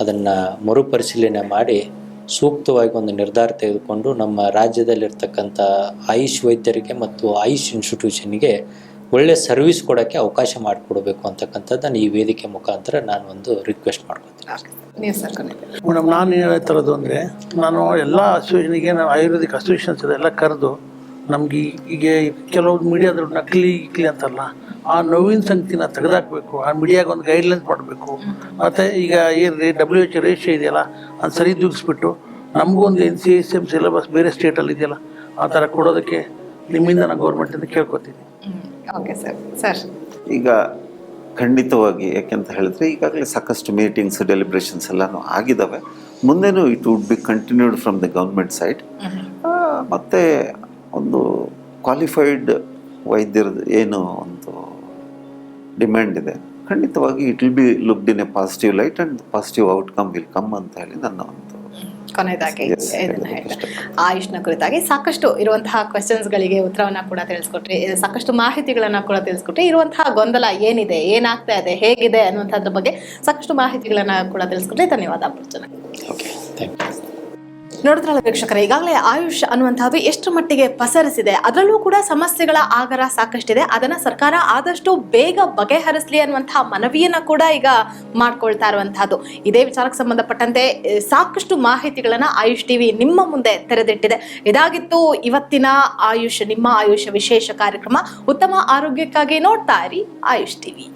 ಅದನ್ನು ಮರುಪರಿಶೀಲನೆ ಮಾಡಿ ಸೂಕ್ತವಾಗಿ ಒಂದು ನಿರ್ಧಾರ ತೆಗೆದುಕೊಂಡು ನಮ್ಮ ರಾಜ್ಯದಲ್ಲಿರ್ತಕ್ಕಂಥ ಆಯುಷ್ ವೈದ್ಯರಿಗೆ ಮತ್ತು ಆಯುಷ್ ಇನ್ಸ್ಟಿಟ್ಯೂಷನ್ಗೆ ಒಳ್ಳೆ ಸರ್ವಿಸ್ ಕೊಡೋಕ್ಕೆ ಅವಕಾಶ ಮಾಡಿಕೊಡ್ಬೇಕು ಅಂತಕ್ಕಂಥದ್ದನ್ನು ಈ ವೇದಿಕೆ ಮುಖಾಂತರ ನಾನು ಒಂದು ರಿಕ್ವೆಸ್ಟ್ ಮಾಡ್ಕೊತೀನಿ. ಮೇಡಮ್ ನಾನು ಏನು ಹೇಳ್ತಿರೋದು ಅಂದರೆ ನಾನು ಎಲ್ಲ ಅಸೋಸಿಯೇಷನ್ಗೆ ನಾನು ಆಯುರ್ವೇದಿಕ್ ಅಸೋಸಿಯೇಷನ್ಸ್ ಎಲ್ಲ ಕರೆದು ನಮ್ಗೆ ಈಗ ಕೆಲವು ಮೀಡಿಯಾದ್ರು ನಕಲಿ ಇಕ್ಲಿ ಅಂತಲ್ಲ ಆ ನೋವಿನ ಸಂಗತಿನ ತೆಗೆದಾಕಬೇಕು. ಆ ಮೀಡಿಯಾಗ ಒಂದು ಗೈಡ್ಲೈನ್ಸ್ ಮಾಡಬೇಕು. ಮತ್ತು ಈಗ ಏನು ಡಬ್ಲ್ಯೂ ಎಚ್ ರೇಷ್ಯ ಇದೆಯಲ್ಲ ಅದು ಸರಿ ನಮಗೂ ನಮಗೊಂದು N C S M syllabus ಬೇರೆ ಸ್ಟೇಟಲ್ಲಿ ಇದೆಯಲ್ಲ ಆ ಥರ ಕೊಡೋದಕ್ಕೆ ನಿಮ್ಮಿಂದ ನಾನು ಗೌರ್ಮೆಂಟಿಂದ ಕೇಳ್ಕೊತೀನಿ. ಓಕೆ ಸರ್ ಸರ್ ಈಗ ಖಂಡಿತವಾಗಿ ಯಾಕೆಂತ ಹೇಳಿದ್ರೆ ಈಗಾಗಲೇ ಸಾಕಷ್ಟು ಮೀಟಿಂಗ್ಸ್ ಡೆಲಿಬ್ರೇಷನ್ಸ್ ಎಲ್ಲನೂ ಆಗಿದ್ದಾವೆ ಮುಂದೆನೂ it would be continued from the government side ಮತ್ತು ಒಂದು ಕ್ವಾಲಿಫೈಡ್ ವೈದ್ಯರದ್ದು ಏನು ಒಂದು ಡಿಮ್ಯಾಂಡ್ ಇದೆ. ಖಂಡಿತವಾಗಿ it will be looked in a positive light and positive outcome will come ಅಂತ ಹೇಳಿ ನನ್ನ ಒಂದು ಕೊನೆಯದಾಗಿ ಆಯುಷ್ನ ಕುರಿತಾಗಿ ಸಾಕಷ್ಟು ಇರುವಂತಹ ಕ್ವಶನ್ಸ್ ಗಳಿಗೆ ಉತ್ತರವನ್ನ ಕೂಡ ತಿಳಿಸ್ಕೊಟ್ರಿ. ಸಾಕಷ್ಟು ಮಾಹಿತಿಗಳನ್ನು ಕೂಡ ತಿಳಿಸ್ಕೊಟ್ರಿ. ಇರುವಂತಹ ಗೊಂದಲ ಏನಿದೆ ಏನಾಗ್ತಾ ಇದೆ ಹೇಗಿದೆ ಅನ್ನುವಂಥದ್ರ ಬಗ್ಗೆ ಸಾಕಷ್ಟು ಮಾಹಿತಿಗಳನ್ನು ಕೂಡ ತಿಳಿಸ್ಕೊಟ್ರಿ. ಧನ್ಯವಾದ ಅಪರ್ಚನ ಓಕೆ ಥ್ಯಾಂಕ್ ಯು ನೋಡಿದ್ರಲ್ಲ ವೀಕ್ಷಕರೇ, ಈಗಾಗಲೇ ಆಯುಷ್ ಅನ್ನುವಂಥದ್ದು ಎಷ್ಟು ಮಟ್ಟಿಗೆ ಪಸರಿಸಿದೆ, ಅದರಲ್ಲೂ ಕೂಡ ಸಮಸ್ಯೆಗಳ ಆಗರ ಸಾಕಷ್ಟಿದೆ. ಅದನ್ನ ಸರ್ಕಾರ ಆದಷ್ಟು ಬೇಗ ಬಗೆಹರಿಸಲಿ ಅನ್ನುವಂತಹ ಮನವಿಯನ್ನ ಕೂಡ ಈಗ ಮಾಡ್ಕೊಳ್ತಾ ಇರುವಂತಹದ್ದು. ಇದೇ ವಿಚಾರಕ್ಕೆ ಸಂಬಂಧಪಟ್ಟಂತೆ ಸಾಕಷ್ಟು ಮಾಹಿತಿಗಳನ್ನ ಆಯುಷ್ ಟಿವಿ ನಿಮ್ಮ ಮುಂದೆ ತೆರೆದಿಟ್ಟಿದೆ. ಇದಾಗಿತ್ತು ಇವತ್ತಿನ ಆಯುಷ್, ನಿಮ್ಮ ಆಯುಷ್ ವಿಶೇಷ ಕಾರ್ಯಕ್ರಮ. ಉತ್ತಮ ಆರೋಗ್ಯಕ್ಕಾಗಿ ನೋಡ್ತಾ ಇರಿ ಆಯುಷ್ ಟಿವಿ